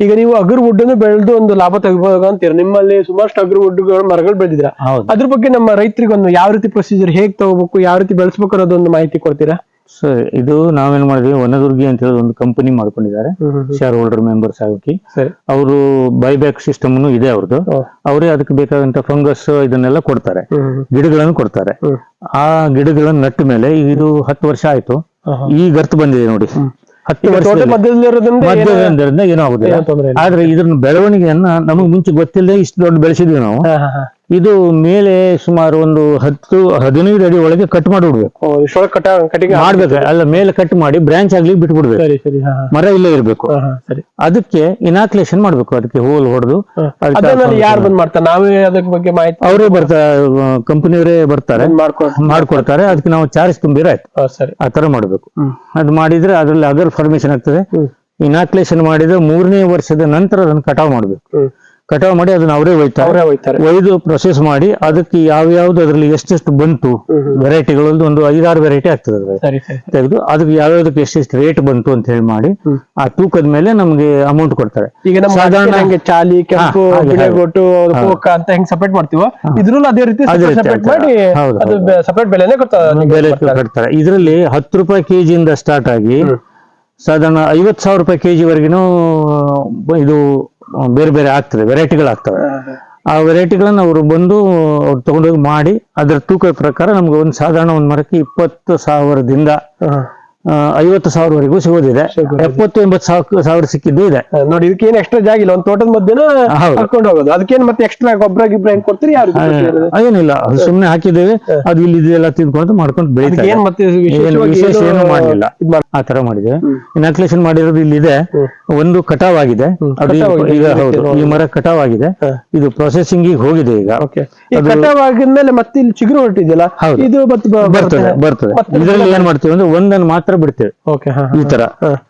ಈಗ ನೀವು ಅಗರ್ ವುಡ್ ಅನ್ನು ಬೆಳೆದು ಒಂದು ಲಾಭ ತೆಗಿಬಹುದು ಅಂತೀರ ನಿಮ್ಮಲ್ಲಿ ಸುಮಾರಷ್ಟು ಅಗರ್ ವುಡ್ ಮರಗಳು ಬೆಳೆದಿದ್ರ ಅದ್ರ ಬಗ್ಗೆ ನಮ್ಮ ರೈತರಿಗೆ ಒಂದು ಯಾವ ರೀತಿ ಪ್ರೊಸೀಜರ್ ಹೇಗ್ ತಗೋಬೇಕು ಯಾವ ರೀತಿ ಬೆಳೆಸ್ಬೇಕು ಅನ್ನೋದೊಂದು ಮಾಹಿತಿ ಕೊಡ್ತೀರಾ? ಸರ್ ಇದು ನಾವೇನ್ ಮಾಡಿದ್ವಿ ವನದುರ್ಗಿ ಅಂತ ಹೇಳಿ ಒಂದು ಕಂಪನಿ ಮಾಡ್ಕೊಂಡಿದ್ದಾರೆ ಶೇರ್ ಹೋಲ್ಡರ್ ಮೆಂಬರ್ಸ್ ಆಗಿ ಅವರು ಬೈಬ್ಯಾಕ್ ಸಿಸ್ಟಮ್ ಇದೆ ಅವ್ರದ್ದು ಅವರೇ ಅದಕ್ಕೆ ಬೇಕಾದಂತ ಫಂಗಸ್ ಇದನ್ನೆಲ್ಲ ಕೊಡ್ತಾರೆ ಗಿಡಗಳನ್ನು ಕೊಡ್ತಾರೆ. ಆ ಗಿಡಗಳನ್ನು ನಟ್ಟ ಮೇಲೆ ಇದು ಹತ್ತು ವರ್ಷ ಆಯ್ತು. ಈ ಗರ್ತ್ ಬಂದಿದೆ ನೋಡಿ. ಹತ್ತು ವರ್ಷ ಮಧ್ಯದಿಂದ ಏನೂ ಆಗುದಿಲ್ಲ. ಆದ್ರೆ ಇದ್ರ ಬೆಳವಣಿಗೆಯನ್ನ ನಮಗ್ ಮುಂಚೆ ಗೊತ್ತಿಲ್ಲದೆ ಇಷ್ಟು ದೊಡ್ಡ ಬೆಳೆಸಿದ್ವಿ ನಾವು. ಇದು ಮೇಲೆ ಸುಮಾರು ಒಂದು ಹತ್ತು ಹದಿನೈದು ಅಡಿ ಒಳಗೆ ಕಟ್ ಮಾಡಿ ಬಿಡ್ಬೇಕು. ಓ, ಇಷ್ಟೊಳಗೆ ಕಟ ಕಟಿಂಗ್ ಮಾಡ್ಬೇಕು. ಅಲ್ಲ ಮೇಲೆ ಕಟ್ ಮಾಡಿ ಬ್ರಾಂಚ್ ಆಗ್ಲಿ ಬಿಟ್ಬಿಡ್ಬೇಕು. ಸರಿ. ಮರ ಇಲ್ಲೇ ಇರ್ಬೇಕು. ಸರಿ. ಅದಕ್ಕೆ ಇನಾಕ್ಲೇಷನ್ ಮಾಡ್ಬೇಕು ಅದಕ್ಕೆ ಹೋಲ್ ಹೊಡೆದು. ಯಾರು ಬಂದ್ ಮಾಡ್ತಾರೆ? ನಾವೇ ಅದಕ್ಕೆ ಬಗ್ಗೆ ಮಾಹಿತಿ ಅವರೇ ಬರ್ತಾರೆ. ಕಂಪನಿಯವರೇ ಬರ್ತಾರೆ ಮಾಡ್ಕೊಡ್ತಾರೆ. ಅದಕ್ಕೆ ನಾವು ಚಾರ್ಜ್ ತುಂಬಿರ ಆಯ್ತು. ಸರಿ. ಆ ತರ ಮಾಡ್ಬೇಕು. ಅದ್ ಮಾಡಿದ್ರೆ ಅದ್ರಲ್ಲಿ ಅದರ್ ಫಾರ್ಮೇಶನ್ ಆಗ್ತದೆ. ಇನಾಕ್ಲೇಷನ್ ಮಾಡಿದ್ರೆ ಮೂರನೇ ವರ್ಷದ ನಂತರ ಅದನ್ನ ಕಟಾವ್ ಮಾಡ್ಬೇಕು. ಕಟಾವ್ ಮಾಡಿ ಅದನ್ನ ಅವರೇ ಒಯ್ತಾರೆ. ಅವರೇ ಹೋಯ್ತಾರೆ ಒಯ್ದು ಪ್ರೊಸೆಸ್ ಮಾಡಿ ಅದಕ್ಕೆ ಯಾವ ಯಾವ್ದು ಅದ್ರಲ್ಲಿ ಎಷ್ಟೆಷ್ಟು ಬಂತು ಹ್ಮ್. ಒಂದು ಐದಾರು ವೆರೈಟಿ ಆಗ್ತದೆ ಅದ್ರಲ್ಲಿ. ಸರಿ ಸರಿ. ತೆಗೆದು ಅದಕ್ಕೆ ಯಾವ್ಯಾವ್ದಕ್ಕೆ ಎಷ್ಟೆಷ್ಟು ರೇಟ್ ಬಂತು ಅಂತ ಹೇಳಿ ಮಾಡಿ ಆ ತೂಕದ ಮೇಲೆ ನಮ್ಗೆ ಅಮೌಂಟ್ ಕೊಡ್ತಾರೆ. ಈಗ ನಮ್ಮ ಸಾಧಾರಣ- ಸಾಧಾರಣ ಹಂಗೆ ಚಾಲಿ ಕೆಂಪು ಹಾ, ಹಾಗೆ, ಬಿಳೆಗೊಟ್ಟು ಪೋಕ ಅಂತ ಹೆಂಗ್ ಸಪರೇಟ್ ಮಾಡ್ತೀವೋ ಇದ್ರಲ್ಲೂ ಅದೇ ರೀತಿ ಅದೇ ರೀತಿ ಸಪರೇಟ್. ಮಾಡಿ ಹೌದು, ಅದು ಸಪರೇಟ್ ಬೆಲೆನೇ ಕೊಡ್ತಾ ಬೆಲೆ ಕಟ್ತಾರೆ ಇದರಲ್ಲಿ ಹತ್ತು ರೂಪಾಯಿ ಕೆಜಿಯಿಂದ ಸ್ಟಾರ್ಟ್ ಆಗಿ ಹ್ಮ್. ಸಾಧಾರಣ ಐವತ್ತು ಸಾವಿರ ರೂಪಾಯಿ ಕೆ ವರೆಗಿನೂ ಇದು ಬೇರೆ ಬೇರೆ ಆಗ್ತದೆ ವೆರೈಟಿಗಳು ಆಗ್ತವೆ ಆ ವೆರೈಟಿಗಳನ್ನ ಅವರು ಬಂದು ಅವ್ರು ತಗೊಂಡೋಗಿ ಮಾಡಿ ಅದರ ತೂಕದ ಪ್ರಕಾರ ನಮ್ಗೆ ಒಂದು ಸಾಧಾರಣ ಒಂದು ಮರಕ್ಕೆ ಇಪ್ಪತ್ತು ಸಾವಿರದಿಂದ ಐವತ್ತು ಸಾವಿರವರೆಗೂ ಸಿಗೋದಿದೆ. ಎಪ್ಪತ್ತು ಎಂಬತ್ತು ಸಾವಿರ ಸಾವಿರ ಸಿಕ್ಕಿದ್ದು ಇದೆ. ನೋಡಿ ಇದಕ್ಕೆ ಏನು ಎಕ್ಸ್ಟ್ರಾ ಜಾಗ ಇಲ್ಲ. ಒಂದ್ ತೋಟದ ಮಧ್ಯನ. ಹಾಕೊಂಡು ಹೋಗೋದು. ಅದಕ್ಕೇನು ಮತ್ತೆ ಎಕ್ಸ್ಟ್ರಾ ಗೊಬ್ಬರ ಗಿಬ್ಬರ ಹೆಂಗ್ ಕೊಡ್ತೀರಿ? ಅದು? ಏನಿಲ್ಲ. ಸುಮ್ಮನೆ ಹಾಕಿದ್ದೇವೆ. ಅದು ಇಲ್ಲಿ ಇದೆಲ್ಲ ತಿನ್ಕೊಂಡು ಮಾಡ್ಕೊಂಡು ಬೆಳಿತೀವಿ ಬೆಳೀತಾರೆ ಏನ್ ಮತ್ತೆ ವಿಶೇಷ ಏನು ಮಾಡಲಿಲ್ಲ. ಆ ತರ ಮಾಡಿದ್ದೇವೆ. ಇನಾಕ್ಲೇಷನ್ ಮಾಡಿರೋದು ಇಲ್ಲಿದೆ. ಇದೆ ಒಂದು ಕಟಾವ್ ಆಗಿದೆ ಈಗ- ಹೌದು. ಈ ಮರ ಕಟಾವ್ ಆಗಿದೆ. ಇದು ಪ್ರೊಸೆಸಿಂಗ್ ಹೋಗಿದೆ ಈಗ. ಕಟಾವ್ ಆಗಿದ್ಮೇಲೆ ಮತ್ತೆ ಇಲ್ಲಿ ಚಿಗುರು ಹೊರಟಿದೆಯಲ್ಲ? ಇದು ಬರ್ತದೆ. ಬರ್ತದೆ ಇದರಲ್ಲಿ ಏನ್ ಮಾಡ್ತೀವಿ ಅಂದ್ರೆ ಒಂದನ್ನು ಮಾತ್ರ ಬಿಡ್ತೇವೆ. ಓಕೆ ಹಾ ಈ ತರ.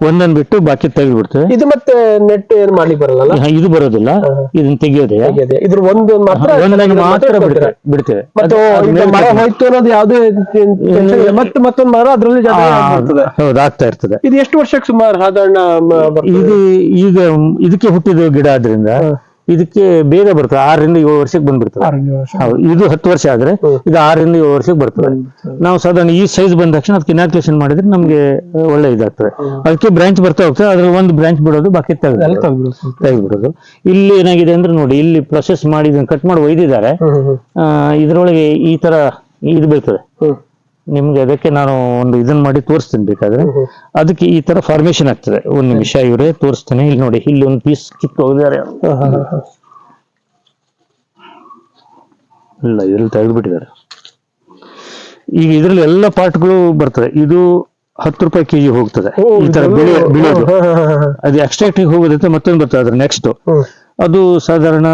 ಒಂದನ್ ಬಿಟ್ಟು ಬಾಕಿ ತೆಗೆದು ಬಿಡ್ತೇವೆ ಇದು ಮತ್ತೆ ನೆಟ್ ಏನ್ ಮಾಡ್ಲಿಕ್ಕೆ ಬರಲ್ಲ ಹ, ಇದು ಬರೋದಿಲ್ಲ. ಇದನ್ನ ತೆಗಿಯೋದೇ. ಇದ್ರ ಒಂದು ಮಾತ್ರ ಮಾತ್ರ? ಬಿಡ್ತೇವೆ ಬಿಡ್ತೇವೆ. ಮತ್ತೆ ಅದು- ಅದು ಈಗ ಮರ ಹೋಯ್ತು ಅನ್ನೋದು ಯಾವ್ದೇ tension ಇಲ್ಲ. ಮತ್ತೆ ಮತ್ತೊಂದು ಮರ ಅದ್ರಲ್ಲಿ ಆ, ಜಾಸ್ತಿ ಬರ್ತದೆ ಹೌದು ಆಗ್ತಾ ಇರ್ತದೆ. ಇದು ಎಷ್ಟು ವರ್ಷಕ್ಕೆ ಸುಮಾರು ಸಾಧಾರಣ ಮ- ಬರ್ತದೆ? ಇದು ಈಗ ಇದಕ್ಕೆ ಹುಟ್ಟಿದ ಗಿಡ ಆದ್ರಿಂದ. ಇದಕ್ಕೆ ಬೇಗ ಬರ್ತದೆ. ಆರರಿಂದ ಏಳು ವರ್ಷಕ್ಕೆ ಬಂದ್ಬಿಡ್ತದೆ. ಆರೋಗ್ಯ ವರ್ಷ. ಹೌದು ಇದು ಹತ್ತು ವರ್ಷ ಆದ್ರೆ. ಇದು ಆರರಿಂದ ಏಳು ವರ್ಷಕ್ಕೆ ಬರ್ತದೆ. ನಾವು ಸಾಧಾರಣ ಈ ಸೈಜ್ ಬಂದ ತಕ್ಷಣ ಅದಕ್ಕೆ ಇನಾಕ್ಯುಲೇಷನ್ ಮಾಡಿದ್ರೆ ನಮ್ಗೆ ಒಳ್ಳೆ ಇದಾಗ್ತದೆ. ಅದಕ್ಕೆ ಬ್ರಾಂಚ್ ಬರ್ತಾ ಹೋಗ್ತದೆ ಅದ್ರಲ್ಲಿ ಒಂದು ಬ್ರಾಂಚ್ ಬಿಡೋದು ಬಾಕಿ ತೆಗೆದು ತೆಗೆದ್ಬಿಡೋದು. ಇಲ್ಲಿ ಏನಾಗಿದೆ ಅಂದ್ರೆ ನೋಡಿ ಇಲ್ಲಿ ಪ್ರೊಸೆಸ್ ಮಾಡಿ ಇದನ್ನ ಕಟ್ ಮಾಡಿ ಒಯ್ದಿದ್ದಾರೆ. ಇದ್ರೊಳಗೆ ಈ ತರ ಇದು ಬೀಳ್ತದೆ. ನಿಮ್ಗೆ ಅದಕ್ಕೆ ನಾನು ಒಂದು ಇದನ್ನ ಮಾಡಿ ತೋರಿಸ್ತೀನಿ ಬೇಕಾದ್ರೆ. ಅದಕ್ಕೆ ಈ ತರ ಫಾರ್ಮೇಶನ್ ಆಗ್ತದೆ. ಒಂದು ನಿಮಿಷ ಇವರೇ ತೋರಿಸ್ತೇನೆ. ಇಲ್ಲಿ ನೋಡಿ ಇಲ್ಲಿ ಒಂದು ಪೀಸ್ ಕಿತ್ತು ಹೋಗಿದ್ದಾರೆ. ಇಲ್ಲ ಇದ್ರಲ್ಲಿ ತೆಗೆದ್ಬಿಟ್ಟಿದ್ದಾರೆ. ಈಗ ಇದ್ರಲ್ಲಿ ಎಲ್ಲ ಪಾರ್ಟ್ಗಳು ಬರ್ತದೆ. ಇದು ಹತ್ತು ರೂಪಾಯಿ ಕೆಜಿ ಹೋಗ್ತದೆ. ಈ ತರ ಬೆಳೆ ಬಿಳಿ ಬಿಳೋದು ಹಾ, ಹಾ, ಹಾ, ಹಾ. ಅದು ಎಕ್ಸ್ಟ್ರಾಕ್ಟ್ ಹೋಗೋದಂತ ಮತ್ತೊಂದು ಬರ್ತದೆ. ಅದ್ರ ನೆಕ್ಸ್ಟ್ ಅದು ಸಾಧಾರಣ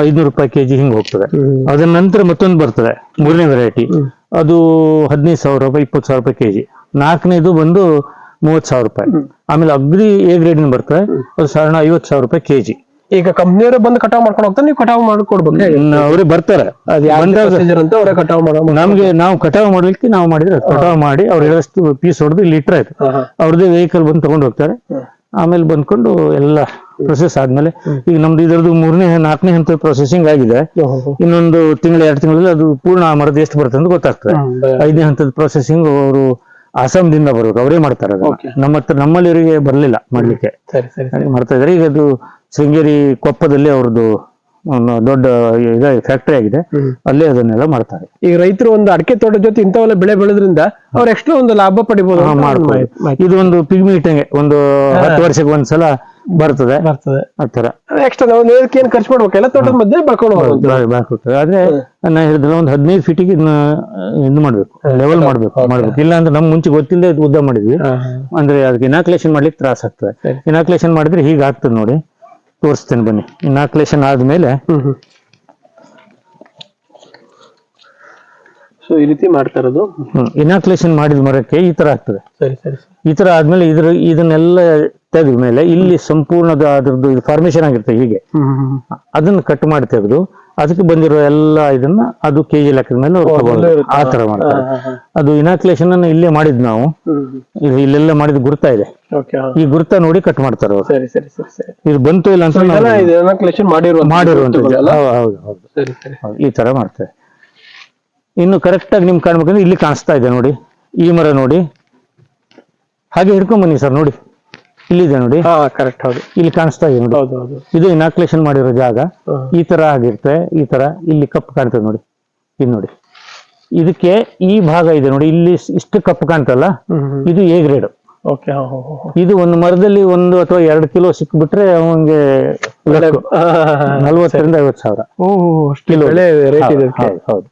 ಐದ್ನೂರು ರೂಪಾಯಿ ಕೆಜಿ ಹಿಂಗ್ ಹೋಗ್ತದೆ. ಅದರ ನಂತರ ಮತ್ತೊಂದು ಬರ್ತದೆ. ಮೂರನೇ ವೆರೈಟಿ ಅದು ಹದಿನೈದು ಸಾವಿರ ರೂಪಾಯಿ ಇಪ್ಪತ್ತು ಸಾವಿರ ರೂಪಾಯಿ ಕೆಜಿ. ನಾಲ್ಕನೇದು ಬಂದು ಮೂವತ್ತು ಸಾವಿರ ರೂಪಾಯಿ. ಆಮೇಲೆ ಅಗ್ರಿ ಎ ಗ್ರೇಡ್ ಬರ್ತದೆ. ಅದು ಸಾಧಾರಣ ಐವತ್ತು ಸಾವಿರ ರೂಪಾಯಿ ಕೆಜಿ. ಈಗ ಕಂಪ್ನಿಯವರು ಬಂದು ಕಟಾವ್ ಮಾಡ್ಕೊಂಡು ಹೋಗ್ತಾರೆ ನೀವು ಕಟಾವ್ ಮಾಡ್ಕೊಡ್ಬೇಕು ಅವ್ರಿಗೆ ಬರ್ತಾರೆ. ಕಟಾವ್ ನಮ್ಗೆ ನಾವು ಕಟಾವ್ ಮಾಡ್ಲಿಕ್ಕೆ ನಾವು ಮಾಡಿದ್ರೆ ಕಟಾವ್ ಮಾಡಿ ಅವ್ರು ಹೇಳಷ್ಟು ಪೀಸ್ ಹೊಡೆದು ಲೀಟರ್ ಆಯ್ತು. ಅವ್ರದ್ದೇ ವೆಹಿಕಲ್ ಬಂದು ತಗೊಂಡು ಹೋಗ್ತಾರೆ. ಆಮೇಲೆ ಬಂದ್ಕೊಂಡು ಎಲ್ಲ ಪ್ರೊಸೆಸ್ ಆದ್ಮೇಲೆ ಈಗ ನಮ್ದು ಇದರದ್ದು ಮೂರನೇ ನಾಲ್ಕನೇ ಹಂತದ ಪ್ರೊಸೆಸಿಂಗ್ ಆಗಿದೆ. ಇನ್ನೊಂದು ತಿಂಗಳು ಎರಡು ತಿಂಗಳಲ್ಲಿ ಅದು ಪೂರ್ಣ ಮರದ ಎಷ್ಟು ಬರುತ್ತೆ ಅಂತ ಗೊತ್ತಾಗ್ತದೆ. ಐದನೇ ಹಂತದ ಪ್ರೊಸೆಸಿಂಗ್ ಅವರು ಅಸ್ಸಾಂದಿಂದ ಬರ್ಬೇಕು ಅವರೇ ಮಾಡ್ತಾರೆ. ನಮ್ಮ ಹತ್ರ ನಮ್ಮಲ್ಲಿವರಿಗೆ ಬರಲಿಲ್ಲ ಮಾಡ್ಲಿಕ್ಕೆ. ಮಾಡ್ತಾ ಇದಾರೆ ಈಗ ಅದು ಶೃಂಗೇರಿ ಕೊಪ್ಪದಲ್ಲಿ ಅವ್ರದ್ದು ಒಂದು ದೊಡ್ಡ ಇದ ಫ್ಯಾಕ್ಟರಿ ಆಗಿದೆ. ಅಲ್ಲೇ ಅದನ್ನೆಲ್ಲ ಮಾಡ್ತಾರೆ. ಈಗ ರೈತರು ಒಂದು ಅಡಿಕೆ ತೋಟದ ಜೊತೆ ಇಂಥವೆಲ್ಲ ಬೆಳೆ ಬೆಳೆದ್ರಿಂದ ಅವ್ರು ಎಕ್ಸ್ಟ್ರಾ ಒಂದು ಲಾಭ ಪಡಿಬಹುದು ಇದು ಒಂದು ಪಿಗ್ಮಿ ಇಟ್ಟಂಗೆ ಒಂದು ಹತ್ತು ವರ್ಷಕ್ಕೆ ಒಂದ್ಸಲ ಬರ್ತದೆ. ಬರ್ತದೆ. ಆ ತರ ಎಕ್ಸ್ಟ್ರಾ ನಾವು ನೇರಕ್ಕೆ ಏನ್ ಖರ್ಚು ಮಾಡ್ಬೇಕು? ಎಲ್ಲ ತೋಟದ ಮಧ್ಯೆ ಬರ್ಕೊಂಡು ಹೋಗೋದು ಆದ್ರೆ ನಾ ಹೇಳಿದ್ರೆ ಒಂದು ಹದಿನೈದು ಫೀಟಿಗೆ ಇದು ಮಾಡ್ಬೇಕು. ಲೆವೆಲ್ ಮಾಡ್ಬೇಕು ಮಾಡ್ಬೇಕು. ಇಲ್ಲ ಅಂದ್ರೆ ನಮ್ ಮುಂಚೆ ಗೊತ್ತಿಲ್ಲದೆ ಇದು ಉದ್ದ ಮಾಡಿದ್ವಿ. ಅಂದ್ರೆ ಅದಕ್ಕೆ ಇನಾಕ್ಯುಲೇಷನ್ ಮಾಡ್ಲಿಕ್ಕೆ ತ್ರಾಸ ಆಗ್ತದೆ. ಇನಾಕ್ಯುಲೇಷನ್ ಇನಾಕ್ಲೇಷನ್ ಮಾಡಿದ್ರೆ ಹೀಗೆ ಆಗ್ತದೆ ನೋಡಿ. ತೋರಿಸ್ತೇನೆ ಬನ್ನಿ. ಇನಾಕ್ಯುಲೇಷನ್ ಆದ್ಮೇಲೆ ಸೊ ಈ ರೀತಿ ಮಾಡ್ತಾ ಇರೋದು? ಇನಾಕ್ಲೇಷನ್ ಮಾಡಿದ ಮರಕ್ಕೆ ಈ ತರ ಆಗ್ತದೆ. ಸರಿ ಸರಿ. ಈ ತರ ಆದ್ಮೇಲೆ ಇದ್ರ ಇದನ್ನೆಲ್ಲ ತೆಗೆದ ಮೇಲೆ ಇಲ್ಲಿ ಸಂಪೂರ್ಣದ ಅದ್ರದ್ದು ಇದು ಫಾರ್ಮೇಶನ್ ಆಗಿರ್ತದೆ ಹೀಗೆ. ಅದನ್ನ ಕಟ್ ಮಾಡಿ ತೆಗೆದು ಅದಕ್ಕೆ ಬಂದಿರೋ ಎಲ್ಲ ಇದನ್ನ ಅದು ಕೆಜಿ ಲೆಕ್ಕದ ಮೇಲೆ. ಆ ತರ ಮಾಡ್ತಾರೆ. ಅದು ಇನಾಕ್ಲೇಷನ್ ಅನ್ನು ಇಲ್ಲೇ ಮಾಡಿದ್ ನಾವು. ಇಲ್ಲೆಲ್ಲ ಮಾಡಿದ ಗುರ್ತಾ ಇದೆ. ಈ ಗುರುತ ನೋಡಿ ಕಟ್ ಮಾಡ್ತಾರೆ ಅವರು. ಇದು ಬಂತು ಇಲ್ಲ ಅಂತ ಮಾಡಿರುವಂತ ಈ ತರ ಮಾಡ್ತಾರೆ. ಇನ್ನು ಕರೆಕ್ಟ್ ಆಗಿ ನಿಮ್ಗೆ ಕಾಣ್ಬೇಕಂದ್ರೆ ಇಲ್ಲಿ ಕಾಣಿಸ್ತಾ ಇದೆ ನೋಡಿ. ಈ ಮರ ನೋಡಿ. ಹಾಗೆ ಹಿಡ್ಕೊಂಡ್ ಬನ್ನಿ ಸರ್ ನೋಡಿ. ಇಲ್ಲಿದೆ ನೋಡಿ. ಹಾ ಕರೆಕ್ಟ್ ಹೌದು. ಇಲ್ಲಿ ಕಾಣಿಸ್ತಾ ಇದೆ ನೋಡಿ. ಹೌದು ಹೌದು. ಇದು ಇನಾಕ್ಲೇಷನ್ ಮಾಡಿರೋ ಜಾಗ. ಈ ತರ ಆಗಿರ್ತದೆ ಈ ತರ ಇಲ್ಲಿ ಕಪ್ಪು ಕಾಣ್ತದೆ ನೋಡಿ. ಇದು ನೋಡಿ. ಇದಕ್ಕೆ ಈ ಭಾಗ ಇದೆ ನೋಡಿ. ಇಲ್ಲಿ ಇಷ್ಟು ಕಪ್ಪು ಕಾಣ್ತಲ್ಲ ಇದು ಎ ಗ್ರೇಡ್ ಓಕೆ ಇದು ಒಂದು ಮರದಲ್ಲಿ ಒಂದು ಅಥವಾ ಎರಡು ಕಿಲೋ ಸಿಕ್ಬಿಟ್ರೆ ಅವನಿಗೆ ನಲ್ವತ್ತರಿಂದ ಐವತ್ತು ಸಾವಿರ. ರೇಟ್ ಹೌದು.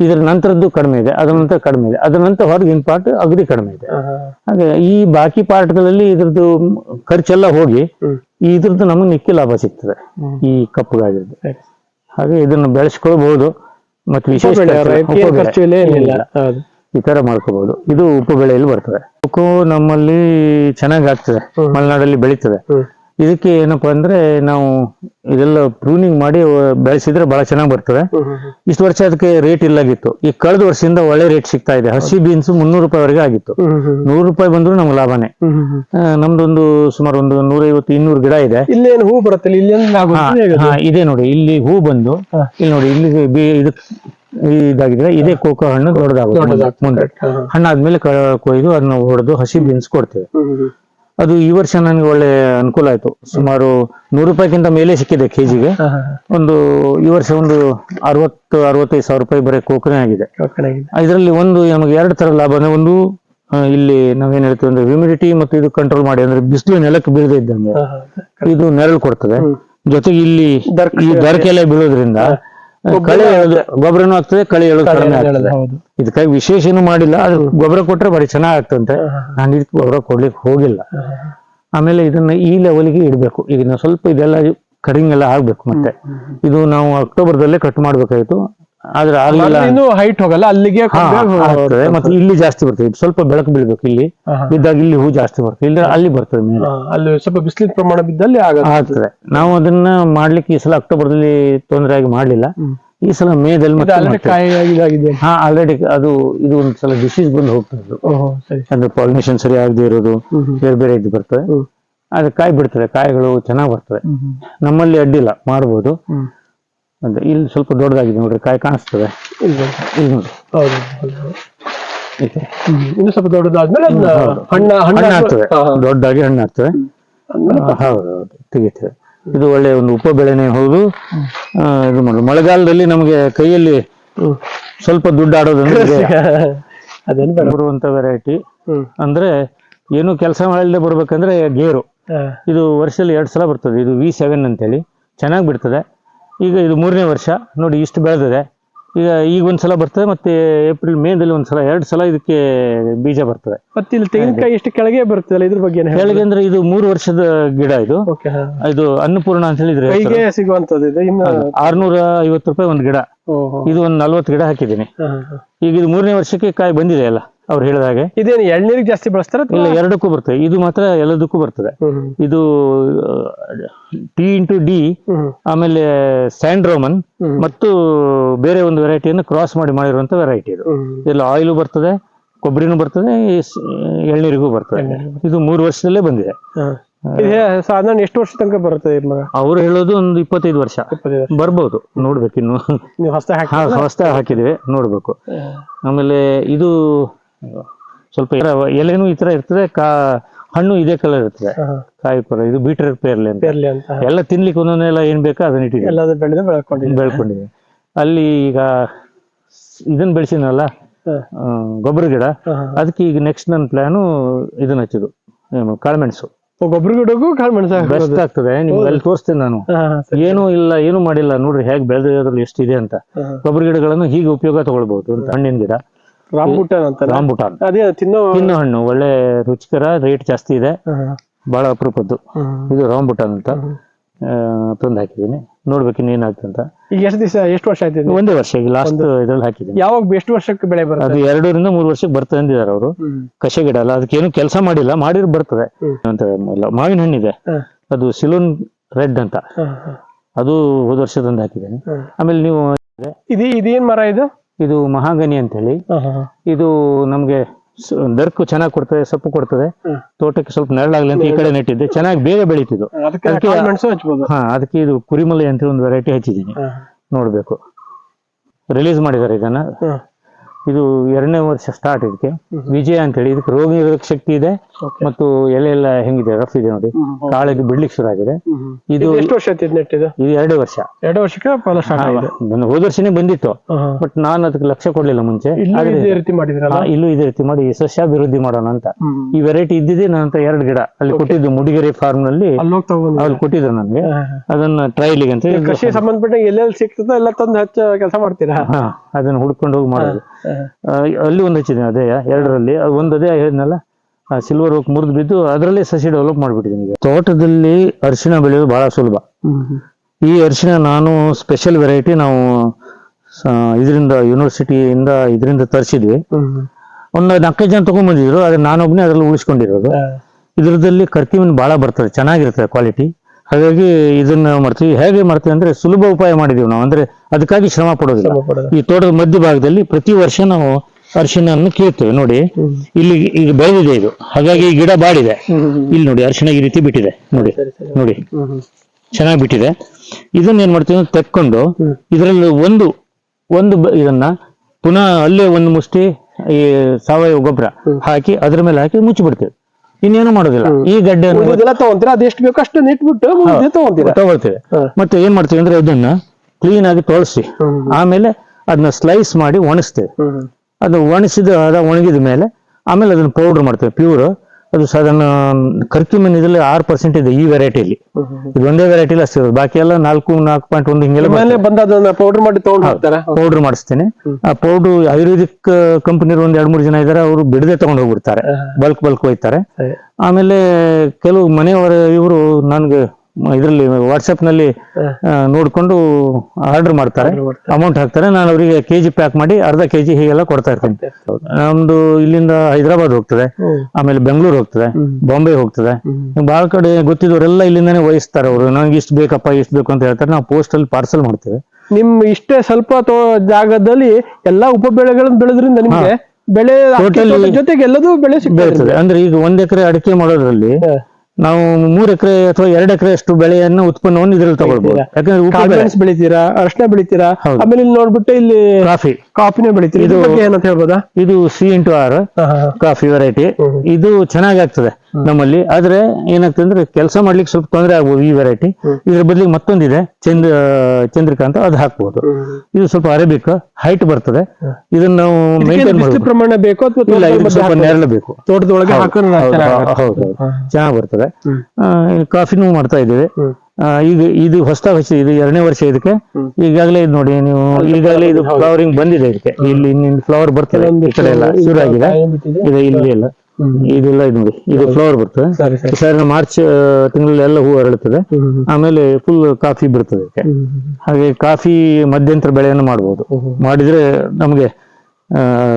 ಇದರ ನಂತರದ್ದು ಕಡಿಮೆ ಇದೆ ಅದರ ನಂತರ ಕಡಿಮೆ ಇದೆ ಅದರ ನಂತರ ಹೊರಗಿನ ಪಾರ್ಟ್ ಅಗದಿ ಕಡಿಮೆ ಇದೆ. ಹಾಗೆ ಈ ಬಾಕಿ ಪಾರ್ಟ್ಗಳಲ್ಲಿ ಇದ್ರದ್ದು ಖರ್ಚೆಲ್ಲ ಹೋಗಿ ಇದ್ರದ್ದು ನಮಗೆ ನಿಕ್ಕಿ ಲಾಭ ಸಿಗ್ತದೆ ಈ ಕಪ್ಪುಗಾಗಿದ್ದು ಹಾಗೆ ಇದನ್ನು ಬೆಳೆಸ್ಕೊಳ್ಬಹುದು ಮತ್ತು ವಿಶೇಷ ಈ ತರ ಮಾಡ್ಕೋಬಹುದು. ಇದು ಉಪ್ಪು ಬೆಳೆಯಲ್ಲಿ ಬರ್ತದೆ. ಉಕ್ಕು ನಮ್ಮಲ್ಲಿ ಚೆನ್ನಾಗಿ ಆಗ್ತದೆ. ಮಲೆನಾಡಲ್ಲಿ ಬೆಳೀತದೆ. ಇದಕ್ಕೆ ಏನಪ್ಪಾ ಅಂದ್ರೆ ನಾವು ಇದೆಲ್ಲ ಪ್ರೂನಿಂಗ್ ಮಾಡಿ ಬೆಳೆಸಿದ್ರೆ ಬಹಳ ಚೆನ್ನಾಗಿ ಬರ್ತದೆ. ಇಷ್ಟು ವರ್ಷ ಅದಕ್ಕೆ ರೇಟ್ ಇಲ್ಲಾಗಿತ್ತು. ಈ ಕಳೆದ ವರ್ಷದಿಂದ ಒಳ್ಳೆ ರೇಟ್ ಸಿಗ್ತಾ ಇದೆ. ಹಸಿ ಬೀನ್ಸ್ ಮುನ್ನೂರು ರೂಪಾಯಿವರೆಗೆ ಆಗಿತ್ತು. ಹ್ಮ್ ಹ್ಮ್ ಹ್ಮ್. ನೂರು ರೂಪಾಯಿ ಬಂದ್ರು ನಮ್ಗೆ ಲಾಭನೇ. ನಮ್ದೊಂದು ಸುಮಾರು ಒಂದು ನೂರೈವತ್ತು ಇನ್ನೂರು ಗಿಡ ಇದೆ. ಇಲ್ಲೇನು ಹೂ ಬರುತ್ತೆ ಆಗುತ್ತೆ ಇದೆ ನೋಡಿ. ಇಲ್ಲಿ ಹೂ ಬಂದು. ಇಲ್ಲಿ ನೋಡಿ ಇಲ್ಲಿ ಇದು ಇದಾಗಿದ್ರೆ ಇದೇ ಕೋಕೋ ಹಣ್ಣು ದೊಡ್ಡದಾಗುತ್ತೆ ಮುಂದೆ. ಹಣ್ಣಾದ್ಮೇಲೆ ಕೊಯ್ದು ಅದನ್ನ ಹೊಡೆದು ಹಸಿ ಬೀನ್ಸ್ ಕೊಡ್ತೇವೆ. ಅದು ಈ ವರ್ಷ ನನಗೆ ಒಳ್ಳೆ ಅನುಕೂಲ ಆಯ್ತು. ಸುಮಾರು ನೂರು ರೂಪಾಯಿಗಿಂತ ಮೇಲೆ ಸಿಕ್ಕಿದೆ ಕೆಜಿಗೆ. ಒಂದು ಈ ವರ್ಷ ಒಂದು ಅರವತ್ತು ಅರವತ್ತೈದು ಸಾವಿರ ರೂಪಾಯಿ ಬರೀ ಕೋಕನೇ ಆಗಿದೆ. ಇದರಲ್ಲಿ ಒಂದು ನಮಗೆ ಎರಡು ತರ ಲಾಭ. ಅಂದ್ರೆ ಒಂದು ಆ, ಇಲ್ಲಿ ನಾವೇನ್ ಹೇಳ್ತೀವಿ ಅಂದ್ರೆ ಹ್ಯೂಮಿಡಿಟಿ ಮತ್ತು ಇದು ಕಂಟ್ರೋಲ್ ಮಾಡಿ ಅಂದ್ರೆ ಬಿಸಿಲು ನೆಲಕ್ಕೆ ಬೀಳದೆ ಇದ್ದಂಗೆ. ಇದು ನೆರಳು ಕೊಡ್ತದೆ. ಜೊತೆಗೆ ಇಲ್ಲಿ ಈ ದರಕೆಲ್ಲ ಬೀಳೋದ್ರಿಂದ ಕಳೆ ಎಳೆದು ಗೊಬ್ಬರನು ಆಗ್ತದೆ ಕಳೆ ಎಳೆದು ಕಡಿಮೆ ಆಗ್ತದೆ. ಹೌದು. ಇದಕ್ಕಾಗಿ ವಿಶೇಷ ಏನು ಮಾಡಿಲ್ಲ ಆದ್ರೆ ಗೊಬ್ಬರ ಕೊಟ್ರೆ ಬಾರಿ ಚೆನ್ನಾಗ್ ಆಗ್ತಂತೆ ನಾನು ಇದಕ್ಕೆ ಗೊಬ್ಬರ ಕೊಡ್ಲಿಕ್ಕೆ ಹೋಗಿಲ್ಲ. ಆಮೇಲೆ ಇದನ್ನ ಈ ಲೆವೆಲ್ಗೆ ಇಡಬೇಕು. ಈಗ ನಾವು ಸ್ವಲ್ಪ ಇದೆಲ್ಲ ಕಡಿಂಗ್ ಎಲ್ಲ ಆಗ್ಬೇಕು ಮತ್ತೆ. ಇದು ನಾವು ಅಕ್ಟೋಬರ್ದಲ್ಲೇ ಕಟ್ ಮಾಡ್ಬೇಕಾಯ್ತು. ಆದ್ರೆ ಇನ್ನೂ ಹೈಟ್ ಹೋಗಲ್ಲ ಅಲ್ಲಿಗೆ ಆಗ್ತದೆ. ಮತ್ತೆ ಇಲ್ಲಿ ಜಾಸ್ತಿ ಬರ್ತದೆ. ಸ್ವಲ್ಪ ಬೆಳಕು ಬೀಳ್ಬೇಕು ಇಲ್ಲಿ. ಬಿದ್ದಾಗ ಇಲ್ಲಿ ಹೂ ಜಾಸ್ತಿ ಬರ್ತದೆ. ಇಲ್ಲ ಅಲ್ಲಿ ಬರ್ತದೆ ಮೇಲೆ. ಅಲ್ಲಿ ಸ್ವಲ್ಪ ಬಿಸಿಲಿನ ಪ್ರಮಾಣ ಬಿದ್ದಲ್ಲಿ ಆಗುತ್ತೆ. ಆಗ್ತದೆ. ನಾವು ಅದನ್ನ ಮಾಡ್ಲಿಕ್ಕೆ ಈ ಸಲ ಅಕ್ಟೋಬರ್ದಲ್ಲಿ ತೊಂದರೆ ಆಗಿ ಮಾಡ್ಲಿಲ್ಲ. ಈ ಸಲ ಮೇದಲ್ಲಿ ಮತ್ತೆ ಹಾ ಆಲ್ರೆಡಿ ಅದು ಇದು ಒಂದ್ ಸಲ ಡಿಸೀಸ್ ಬಂದು ಹೋಗ್ತದೆ ಅಂದ್ರೆ ಪಾಲಿನೇಷನ್ ಸರಿ ಆಗದೆ ಇರೋದು. ಬೇರೆ ಬೇರೆ ಇದು ಬರ್ತದೆ. ಆದ್ರೆ ಕಾಯಿ ಬಿಡ್ತದೆ ಕಾಯಿಗಳು ಚೆನ್ನಾಗಿ ಬರ್ತದೆ. ನಮ್ಮಲ್ಲಿ ಅಡ್ಡಿಲ್ಲ ಮಾಡ್ಬೋದು. ಅಂತ ಇಲ್ಲಿ ಸ್ವಲ್ಪ ದೊಡ್ಡದಾಗಿದೆ ನೋಡ್ರಿ ಕಾಯಿ ಕಾಣಿಸ್ತದೆ ಇಲ್ಲ. ಇಲ್ಲಿ ನೋಡಿ ಹೌದು ಹೌದು, ಹೌದು. ಇದೆ. ಹ್ಮ್. ಇನ್ನು ಸ್ವಲ್ಪ ದೊಡ್ಡದಾದ್ಮೇಲೆ ಅದನ್ನ. ಹಣ್ಣ ಹಣ್ಣ ಹಣ್ಣು ಆಗ್ತದೆ. ದೊಡ್ಡದಾಗಿ ಹಣ್ಣು ಆಗ್ತದೆ ಆದ್ಮೇಲೆ ಆ, ಹೌದು ಹೌದು ತೆಗಿತೇವೆ ಇದು ಒಳ್ಳೆ ಒಂದು ಉಪ ಬೆಳೆನೇ ಹೌದು ಆ, ಇದು ಮಾಡೋದು ಮಳೆಗಾಲದಲ್ಲಿ ನಮಗೆ ಕೈಯಲ್ಲಿ ಹ್ಮ್. ಸ್ವಲ್ಪ ದುಡ್ಡು ಆಡೋದಂದ್ರೆ ಇದೆ. ಅದೇನು ಬೇಡ ಬರುವಂತ ವೆರೈಟಿ ಹ್ಮ್. ಅಂದ್ರೆ ಏನು ಕೆಲಸ ಮಾಡಲ್ದೆ ಬರ್ಬೇಕಂದ್ರೆ ಗೇರು ಹಾ. ಇದು ವರ್ಷದಲ್ಲಿ ಎರಡು ಸಲ ಬರ್ತದೆ ಇದು ವಿ ಸೆವೆನ್ ಅಂತೇಳಿ ಚೆನ್ನಾಗಿ ಬಿಡ್ತದೆ ಈಗ ಇದು ಮೂರನೇ ವರ್ಷ. ನೋಡಿ ಇಷ್ಟು ಬೆಳೆದಿದೆ. ಈಗ ಈಗ ಒಂದ್ಸಲ ಬರ್ತದೆ ಮತ್ತೆ ಏಪ್ರಿಲ್ ಮೇದಲ್ಲಿ ಒಂದ್ಸಲ ಎರಡು ಸಲ ಇದಕ್ಕೆ ಬೀಜ ಬರ್ತದೆ. ಮತ್ತೆ ಇಲ್ಲಿ ತೆಂಗಿನಕಾಯಿ ಎಷ್ಟು ಕೆಳಗೆ ಬರ್ತದಲ್ಲ ಇದ್ರ ಬಗ್ಗೆ ಕೆಳಗೆ ಅಂದ್ರೆ ಇದು ಮೂರು ವರ್ಷದ ಗಿಡ ಇದು. ಇದು ಅನ್ನಪೂರ್ಣ ಅಂತ ಹೇಳಿದ್ರೆ ಆರ್ನೂರ ಐವತ್ತು ರೂಪಾಯಿ ಒಂದು ಗಿಡ. ಇದು ಒಂದು ನಲ್ವತ್ತು ಗಿಡ ಹಾಕಿದ್ದೀನಿ. ಈಗ ಇದು ಮೂರನೇ ವರ್ಷಕ್ಕೆ ಕಾಯಿ ಬಂದಿದೆ ಅಲ್ಲ. ಅವ್ರು ಹೇಳಿದ ಹಾಗೆ. ಇದೇನು ಎಳ್ನೀರಿಗೆ ಜಾಸ್ತಿ ಬಳಸ್ತಾರೆ ಇಲ್ಲ ಎರಡಕ್ಕೂ ಬರ್ತದೆ. ಇದು ಮಾತ್ರ ಎಲ್ಲದಕ್ಕೂ ಬರ್ತದೆ. ಇದು ಟಿ ಇಂಟು ಡಿ ಆಮೇಲೆ ಸ್ಯಾಂಡ್ ರೋಮನ್ ಮತ್ತು ಬೇರೆ ಒಂದು ವೆರೈಟಿಯನ್ನು ಕ್ರಾಸ್ ಮಾಡಿ ಮಾಡಿರುವಂತ ವೆರೈಟಿ ಇದು. ಇದೆಲ್ಲ ಆಯಿಲು ಬರ್ತದೆ ಕೊಬ್ಬರಿನು ಬರ್ತದೆ ಎಳ್ನೀರಿಗೂ ಬರ್ತದೆ. ಇದು ಮೂರು ವರ್ಷದಲ್ಲೇ ಬಂದಿದೆ. ಸಾಧಾರಣ ಎಷ್ಟು ವರ್ಷ ತನಕ ಬರುತ್ತೆ ಅವ್ರು ಹೇಳೋದು ಒಂದು ಇಪ್ಪತ್ತೈದು ವರ್ಷ. ಬರ್ಬೋದು. ನೋಡ್ಬೇಕು ಇನ್ನು. ಹೊಸ ಹಾಕಿದಿವಿ ನೋಡ್ಬೇಕು. ಆಮೇಲೆ ಇದು ಸ್ವಲ್ಪ ಎಲೆನು ಈ ತರ ಇರ್ತದೆ ಕಾ ಹಣ್ಣು ಇದೇ ಕಲರ್ ಇರ್ತದೆ. ಕಾಯಿ ಪರ ಇದು ಬೀಟರ್ ಪೇರ್ಲೆ ಅಂತ. ಎಲ್ಲ ತಿನ್ಲಿಕ್ಕೆ ಒಂದೊಂದೆಲ್ಲ ಏನ್ ಬೇಕೋ ಅದನ್ನ ಇಟ್ಟಿದ್ದೀವಿ ಬೆಳ್ಕೊಂಡಿದ್ದೀವಿ ಅಲ್ಲಿ ಈಗ ಇದನ್ನ ಬೆಳೆಸಿನಲ್ಲ. ಗೊಬ್ಬರ ಗಿಡ. ಅದಕ್ಕೆ ಈಗ ನೆಕ್ಸ್ಟ್ ನನ್ನ ಪ್ಲಾನು ಇದನ್ನ ಹಚ್ಚಿದ್ದು. ಏನು, ಕಾಳುಮೆಣಸು. ಗೊಬ್ಬರ ಗಿಡಕ್ಕೂ ಕಾಳುಮೆಣಸು ಬೆಸ್ಟ್ ಆಗ್ತದೆ ಅಲ್ಲಿ ತೋರಿಸ್ತೇನೆ ನಾನು. ಏನು ಇಲ್ಲ ಏನು ಮಾಡಿಲ್ಲ ನೋಡ್ರಿ ಹೇಗೆ ಬೆಳೆದ್ರಲ್ಲಿ ಎಷ್ಟಿದೆ ಅಂತ. ಗೊಬ್ಬರ ಗಿಡಗಳನ್ನು ಹೀಗೆ ಉಪಯೋಗ ತಗೊಳ್ಬಹುದು ಅಂತ ಹಣ್ಣಿನ ಗಿಡ. ರಾಂಬುಟಾನ್ ಅಂತ ರಾಂಬುಟಾನ್ ಅದೇ ತಿನ್ನೋ ತಿನ್ನೋ ಹಣ್ಣು ಒಳ್ಳೆ ರುಚಿಕರ ರೇಟ್ ಜಾಸ್ತಿ ಇದೆ. ಬಹಳ ಅಪರೂಪದ್ದು. ಇದು ರಾಂಬುಟಾನ್ ಅಂತ. ತಂದು ಹಾಕಿದ್ದೀನಿ. ನೋಡ್ಬೇಕು ಇನ್ನೇನ್ ಅಂತ. ಈಗ ಎಷ್ಟು ದಿವಸ ಎಷ್ಟು ವರ್ಷ ಆಯ್ತು? ಒಂದೇ ವರ್ಷ ಈಗ ಲಾಸ್ಟ್ ಇದ್ರಲ್ಲಿ ಹಾಕಿದ್ದೀನಿ. ಯಾವಾಗ ಎಷ್ಟು ವರ್ಷಕ್ಕೆ ಬೆಳೆ ಬರುತ್ತೆ? ಅದು ಎರಡರಿಂದ ಮೂರು ವರ್ಷಕ್ಕೆ ಬರ್ತದೆ ಅಂದಿದ್ದಾರೆ ಅವರು. ಕಷೆ ಗಿಡ ಅಲ್ಲ ಅದಕ್ಕೆ ಏನು ಕೆಲಸ ಮಾಡಿಲ್ಲ ಮಾಡಿರ್ ಬರ್ತದೆ. ಅಂತ ಮಾವಿನ ಹಣ್ಣಿದೆ. ಅದು ಸಿಲೋನ್ ರೆಡ್ ಅಂತ. ಅದು ಹೋದ ವರ್ಷದಂದು ಹಾಕಿದ್ದೇನೆ. ಹಾ. ಆಮೇಲೆ ನೀವು ಇದು ಇದೇನ್ ಮರ ಇದು? ಇದು ಮಹಾಗನಿ ಅಂತ ಹಾ. ಇದು ನಮ್ಗೆ ದರ್ಕು ಚೆನ್ನಾಗಿ ಕೊಡ್ತದೆ ಸೊಪ್ಪು ಕೊಡ್ತದೆ. ತೋಟಕ್ಕೆ ಸ್ವಲ್ಪ ನೆರಳಾಗ್ಲಿ ಅಂತ ಈ ಕಡೆ ನೆಟ್ಟಿದ್ದೆ. ಚೆನ್ನಾಗಿ ಬೇಗ ಬೆಳೀತಿದ್ದು. ಹಾ ಅದಕ್ಕೆ ಇದು ಕುರಿಮಲೆ ಅಂತ ಒಂದು ವೆರೈಟಿ ಹಚ್ಚಿದ್ದೀನಿ. ನೋಡ್ಬೇಕು. ರಿಲೀಸ್ ಮಾಡಿದ್ದಾರೆ ಇದನ್ನ. ಇದು ಎರಡನೇ ವರ್ಷ ಸ್ಟಾರ್ಟ್ ಇದಕ್ಕೆ. ವಿಜಯ ಅಂತ ಹೇಳಿ ಇದಕ್ಕೆ ರೋಗ ನಿರೋಧಕ ಶಕ್ತಿ ಇದೆ. ಮತ್ತು ಎಲೆ ಎಲ್ಲ ಹೆಂಗಿದೆ ರಫ್ ಇದೆ ನೋಡಿ. ಕಾಳಿಗೆ ಬಿಡ್ಲಿಕ್ಕೆ ಶುರು ಆಗಿದೆ. ಇದು ಎಷ್ಟು ವರ್ಷ ಇದು ಎರಡು ವರ್ಷ. ಎರಡು ವರ್ಷಕ್ಕೆ ಫಲ ಸ್ಟಾರ್ಟ್ ಆಗಿದೆ. ಹೋದ ವರ್ಷನೇ ಬಂದಿತ್ತು. ಬಟ್ ನಾನು ಅದಕ್ಕೆ ಲಕ್ಷ್ಯ ಕೊಡ್ಲಿಲ್ಲ ಮುಂಚೆ. ಇಲ್ಲೂ ಇದೇ ರೀತಿ ಮಾಡಿ ಸಸ್ಯ ಸಸ್ಯಾಭಿವೃದ್ಧಿ ಮಾಡೋಣ ಅಂತ. ಈ ವೆರೈಟಿ ಇದ್ದಿದೆ ನನ್ನ ಹತ್ರ ಎರಡು ಗಿಡ. ಅಲ್ಲಿ ಕೊಟ್ಟಿದ್ದು ಮುಡಿಗೆರೆ ಫಾರ್ಮ್ನಲ್ಲಿ. ಅಲ್ಲಿ ಕೊಟ್ಟಿದ್ರು ನನಗೆ. ಅದನ್ನ ಟ್ರಯಲಿಗೆ ಅಂತ ಕೃಷಿ ಸಂಬಂಧಪಟ್ಟ ಎಲ್ಲೆಲ್ಲಿ ಸಿಕ್ತದ ಎಲ್ಲ ತಂದು ಹಚ್ಚ ಕೆಲಸ ಮಾಡ್ತೀರಾ? ಅದನ್ನ ಹುಡ್ಕೊಂಡು ಹೋಗಿ ಮಾಡೋದು. ಅಲ್ಲಿ ಒಂದು ಹಚ್ಚಿದ್ದೀನಿ ಅದೇ ಎರಡರಲ್ಲಿ. ಅದು ಒಂದು ಅದೇ ಹೇಳಿದ್ನಲ್ಲ? ಸಿಲ್ವರ್ ಓಕ್ ಮುರಿದು ಬಿದ್ದು ಅದರಲ್ಲೇ ಸಸಿ ಡೆವಲಪ್ ಮಾಡಿಬಿಟ್ಟಿದ್ದೀನಿ ಈಗ. ತೋಟದಲ್ಲಿ ಅರಿಶಿಣ ಬೆಳೆಯೋದು ಬಹಳ ಸುಲಭ. ಈ ಅರಿಶಿಣ ನಾನು ಸ್ಪೆಷಲ್ ವೆರೈಟಿ ನಾವು ಇದರಿಂದ ಯೂನಿವರ್ಸಿಟಿಯಿಂದ ಇದರಿಂದ ತರಿಸಿದ್ವಿ. ಒಂದು ನಾಲ್ಕೈದು ಜನ ತಗೊಂಡ್ಬಂದಿದ್ರು ಆದ್ರೆ ನಾನೊಬ್ಬನೇ ಅದ್ರಲ್ಲಿ ಉಳಿಸ್ಕೊಂಡಿರೋದು. ಇದರದಲ್ಲಿ ಕರ್ಕಿವಿನ ಬಹಳ ಬರ್ತದೆ ಚೆನ್ನಾಗಿರ್ತದೆ ಕ್ವಾಲಿಟಿ ಹಾಗಾಗಿ ಇದನ್ನ ಮಾಡ್ತೀವಿ. ಹೇಗೆ ಮಾಡ್ತೀವಿ ಅಂದ್ರೆ ಸುಲಭ ಉಪಾಯ ಮಾಡಿದೀವಿ ನಾವು. ಅಂದ್ರೆ ಅದಕ್ಕಾಗಿ ಶ್ರಮ ಪಡೋದಿಲ್ಲ. ಈ ತೋಟದ ಮಧ್ಯಭಾಗದಲ್ಲಿ ಪ್ರತಿ ವರ್ಷ ನಾವು ಅರಿಶಿಣವನ್ನು ಕೀಳ್ತೇವೆ. ನೋಡಿ ಇಲ್ಲಿ ಈಗ ಬೆಳೆದಿದೆ ಇದು. ಹಾಗಾಗಿ ಈ ಗಿಡ ಬಾಡಿದೆ. ಇಲ್ಲಿ ನೋಡಿ ಅರಿಶಿನ ಈ ರೀತಿ ಬಿಟ್ಟಿದೆ. ನೋಡಿ ನೋಡಿ. ಚೆನ್ನಾಗಿ ಬಿಟ್ಟಿದೆ. ಇದನ್ನ ಏನ್ ಮಾಡ್ತೀವಿ ಅಂದ್ರೆ ತೆಕ್ಕೊಂಡು ಇದರಲ್ಲಿ ಒಂದು ಒಂದು ಇದನ್ನ ಪುನಃ ಅಲ್ಲೇ ಒಂದು ಮುಷ್ಟಿ ಈ ಸಾವಯವ ಗೊಬ್ಬರ ಹಾಕಿ ಅದ್ರ ಮೇಲೆ ಹಾಕಿ ಮುಚ್ಚಿಬಿಡ್ತೇವೆ. ಇನ್ನೇನು ಮಾಡೋದಿಲ್ಲ. ಈ ಗಡ್ಡೆಯನ್ನು ತಗೊಂತೀರ? ಅದೆಷ್ಟು ಬೇಕೋ ಅಷ್ಟು ನೆಟ್ಬಿಟ್ಟು ತಗೊಂತೀರ? ತಗೊಳ್ತೀವಿ. ಮತ್ತೆ ಏನ್ ಮಾಡ್ತೀವಿ ಅಂದ್ರೆ ಅದನ್ನ ಕ್ಲೀನ್ ಆಗಿ ತೊಳಸಿ ಆಮೇಲೆ ಅದನ್ನ ಸ್ಲೈಸ್ ಮಾಡಿ ಒಣಸ್ತೇವೆ. ಅದು ಒಣಸಿದ ಅದ ಒಣಗಿದ ಮೇಲೆ ಆಮೇಲೆ ಅದನ್ನ ಪೌಡರ್ ಮಾಡ್ತೇವೆ ಪ್ಯೂರ್ ಅದು ಸಾಧಾರಣ ಕರ್ಕ್ಯೂಮಿನ್ ಇದರಲ್ಲಿ ಆರು ಪರ್ಸೆಂಟ್ ಇದೆ ಈ ವೆರೈಟಿಯಲ್ಲಿ ಇದು ಒಂದೇ ವೆರೈಟಿಲಿ ಅಷ್ಟಿರೋದು ಬಾಕಿ ಎಲ್ಲ ನಾಲ್ಕು ನಾಲ್ಕು ಪಾಯಿಂಟ್ ಒಂದು ಹಿಂಗೆಲ್ಲ ಬಂದ ಪೌಡರ್ ಮಾಡಿ ಹೋಗ್ತಾರ? ಪೌಡರ್ ಮಾಡಿಸ್ತೇನೆ. ಆ ಪೌಡರ್ ಆಯುರ್ವೇದಿಕ್ ಕಂಪನಿ ಒಂದ್ ಎರಡ್ ಮೂರು ಜನ ಇದಾರೆ ಅವರು ಬಿಡದೆ ತಗೊಂಡು ಹೋಗ್ಬಿಡ್ತಾರೆ. ಬಲ್ಕ್ ಬಲ್ಕ್ ಒಯ್ತಾರೆ ಆಮೇಲೆ ಕೆಲವು ಮನೆಯವರ ಇವರು ನನ್ಗೆ ಇದರಲ್ಲಿ ವಾಟ್ಸಪ್ನಲ್ಲಿ ಆ, ನೋಡ್ಕೊಂಡು ಆರ್ಡರ್ ಮಾಡ್ತಾರೆ. ಅಮೌಂಟ್ ಹಾಕ್ತಾರೆ. ನಾನು ಅವರಿಗೆ ಕೆಜಿ ಪ್ಯಾಕ್ ಮಾಡಿ ಅರ್ಧ ಕೆಜಿ ಹೀಗೆಲ್ಲ ಕೊಡ್ತಾ ಇರ್ತೀನಿ. ನಮ್ದು ಇಲ್ಲಿಂದ ಹೈದರಾಬಾದ್ ಹೋಗ್ತದೆ. ಆಮೇಲೆ ಬೆಂಗಳೂರು ಹೋಗ್ತದೆ. ಬಾಂಬೆ ಹೋಗ್ತದೆ. ಬಹಳ ಕಡೆ ಗೊತ್ತಿದ್ದವರೆಲ್ಲ ಇಲ್ಲಿಂದಾನೇ ವಹಿಸ್ತಾರೆ ಅವರು. ನಂಗೆ ಇಷ್ಟು ಬೇಕಪ್ಪ ಇಷ್ಟು ಬೇಕು ಅಂತ ಹೇಳ್ತಾರೆ. ನಾವು ಪೋಸ್ಟ್ ಅಲ್ಲಿ ಪಾರ್ಸಲ್ ಮಾಡ್ತೇವೆ. ನಿಮ್ ಇಷ್ಟೇ ಸ್ವಲ್ಪ ಜಾಗದಲ್ಲಿ ಎಲ್ಲಾ ಉಪ ಬೆಳೆಗಳನ್ನ ಬೆಳೆದ್ರಿಂದ ನಿಮ್ಗೆ ಬೆಳೆ ಜೊತೆಗೆ ಎಲ್ಲದೂ ಬೆಳೆ ಸಿಗ್ತದೆ ಅಂದ್ರೆ ಈಗ ಒಂದ್ ಎಕರೆ ಅಡಿಕೆ ಮಾಡೋದ್ರಲ್ಲಿ ನಾವು ಮೂರ್ ಎಕರೆ ಅಥವಾ ಎರಡ್ ಎಕರೆ ಅಷ್ಟು ಬೆಳೆಯನ್ನು ಉತ್ಪನ್ನವನ್ನು ಇದ್ರಲ್ಲಿ ತಗೊಳ್ಬಹುದು ಯಾಕಂದ್ರೆ ಉಪ ಬೆಳೆ. ಕಾಳ್ಮೆಣಸ್ ಬೆಳಿತೀರಾ? ಅರ್ಶನ ಬೆಳಿತೀರಾ? ಹೌದು. ಆಮೇಲೆ ಇಲ್ಲಿ ನೋಡ್ಬಿಟ್ಟು ಇಲ್ಲಿ ಕಾಫಿ ಕಾಫಿನೇ ಬೆಳಿತೀರಿ? ಇದು ಬಗ್ಗೆ ಏನಂತ ಹೇಳ್ಬೋದಾ? ಇದು C into R coffee variety ಇದು ಚೆನ್ನಾಗಿ ಆಗ್ತದೆ ನಮ್ಮಲ್ಲಿ. ಆದ್ರೆ ಏನಾಗ್ತದೆ ಅಂದ್ರೆ ಕೆಲಸ ಮಾಡ್ಲಿಕ್ಕೆ ಸ್ವಲ್ಪ ತೊಂದರೆ ಆಗ್ಬೋದು ಈ ವೆರೈಟಿ ಇದ್ರ ಬದಲಿಗೆ ಮತ್ತೊಂದಿದೆ. ಚಂದ್ರ ಚಂದ್ರಿಕಾ ಅಂತ ಅದು ಹಾಕ್ಬೋದು. ಇದು ಸ್ವಲ್ಪ ಅರೇಬಿಕ್. ಹೈಟ್ ಬರ್ತದೆ. ಇದನ್ನ ನಾವು ಮೇಂಟೈನ್ ಬಿಸಿಲು ಮಾಡಬೇಕು ಪ್ರಮಾಣ ಬೇಕು ಅಥವಾ ಇಲ್ಲ ಇದು ಸ್ವಲ್ಪ ನೆರಳು ಬೇಕು ತೋಟದೊಳಗೆ ಹಾಕೋಣ ಹೌದು. ಹೌದು. ಚೆನ್ನಾಗಿ ಬರ್ತದೆ. ಕಾಫಿನೂ ಮಾಡ್ತಾ ಇದ್ದೀವಿ. ಈಗ ಇದು ಹೊಸದಾಗಿ ಹೊಸ ಇದು ಎರಡನೇ ವರ್ಷ ಇದಕ್ಕೆ. ಈಗಾಗಲೇ ಇದು ನೋಡಿ ನೀವು ಈಗಾಗಲೇ ಇದು ಫ್ಲವರಿಂಗ್ ಬಂದಿದೆ ಇದಕ್ಕೆ. ಇಲ್ಲಿ ಫ್ಲವರ್ ಬರ್ತದೆ. ಈ ಕಡೆ ಎಲ್ಲ ಶುರು ಆಗಿದೆ. ಇದು ಇಲ್ಲಿ ಎಲ್ಲ. ಇದೆಲ್ಲ ಇದು ನೋಡಿ ಇದು ಫ್ಲವರ್ ಬರ್ತದೆ. ಸರಿ ಮಾರ್ಚ್ ತಿಂಗಳಲ್ಲಿ ಎಲ್ಲ ಹೂ ಅರಳುತ್ತದೆ. ಆಮೇಲೆ ಫುಲ್ ಕಾಫಿ ಬರ್ತದೆ ಇದಕ್ಕೆ. ಹಾಗೆ ಕಾಫಿ ಮಧ್ಯಂತರ ಬೆಳೆಯನ್ನು ಮಾಡ್ಬೋದು. ಮಾಡಿದ್ರೆ ನಮಗೆ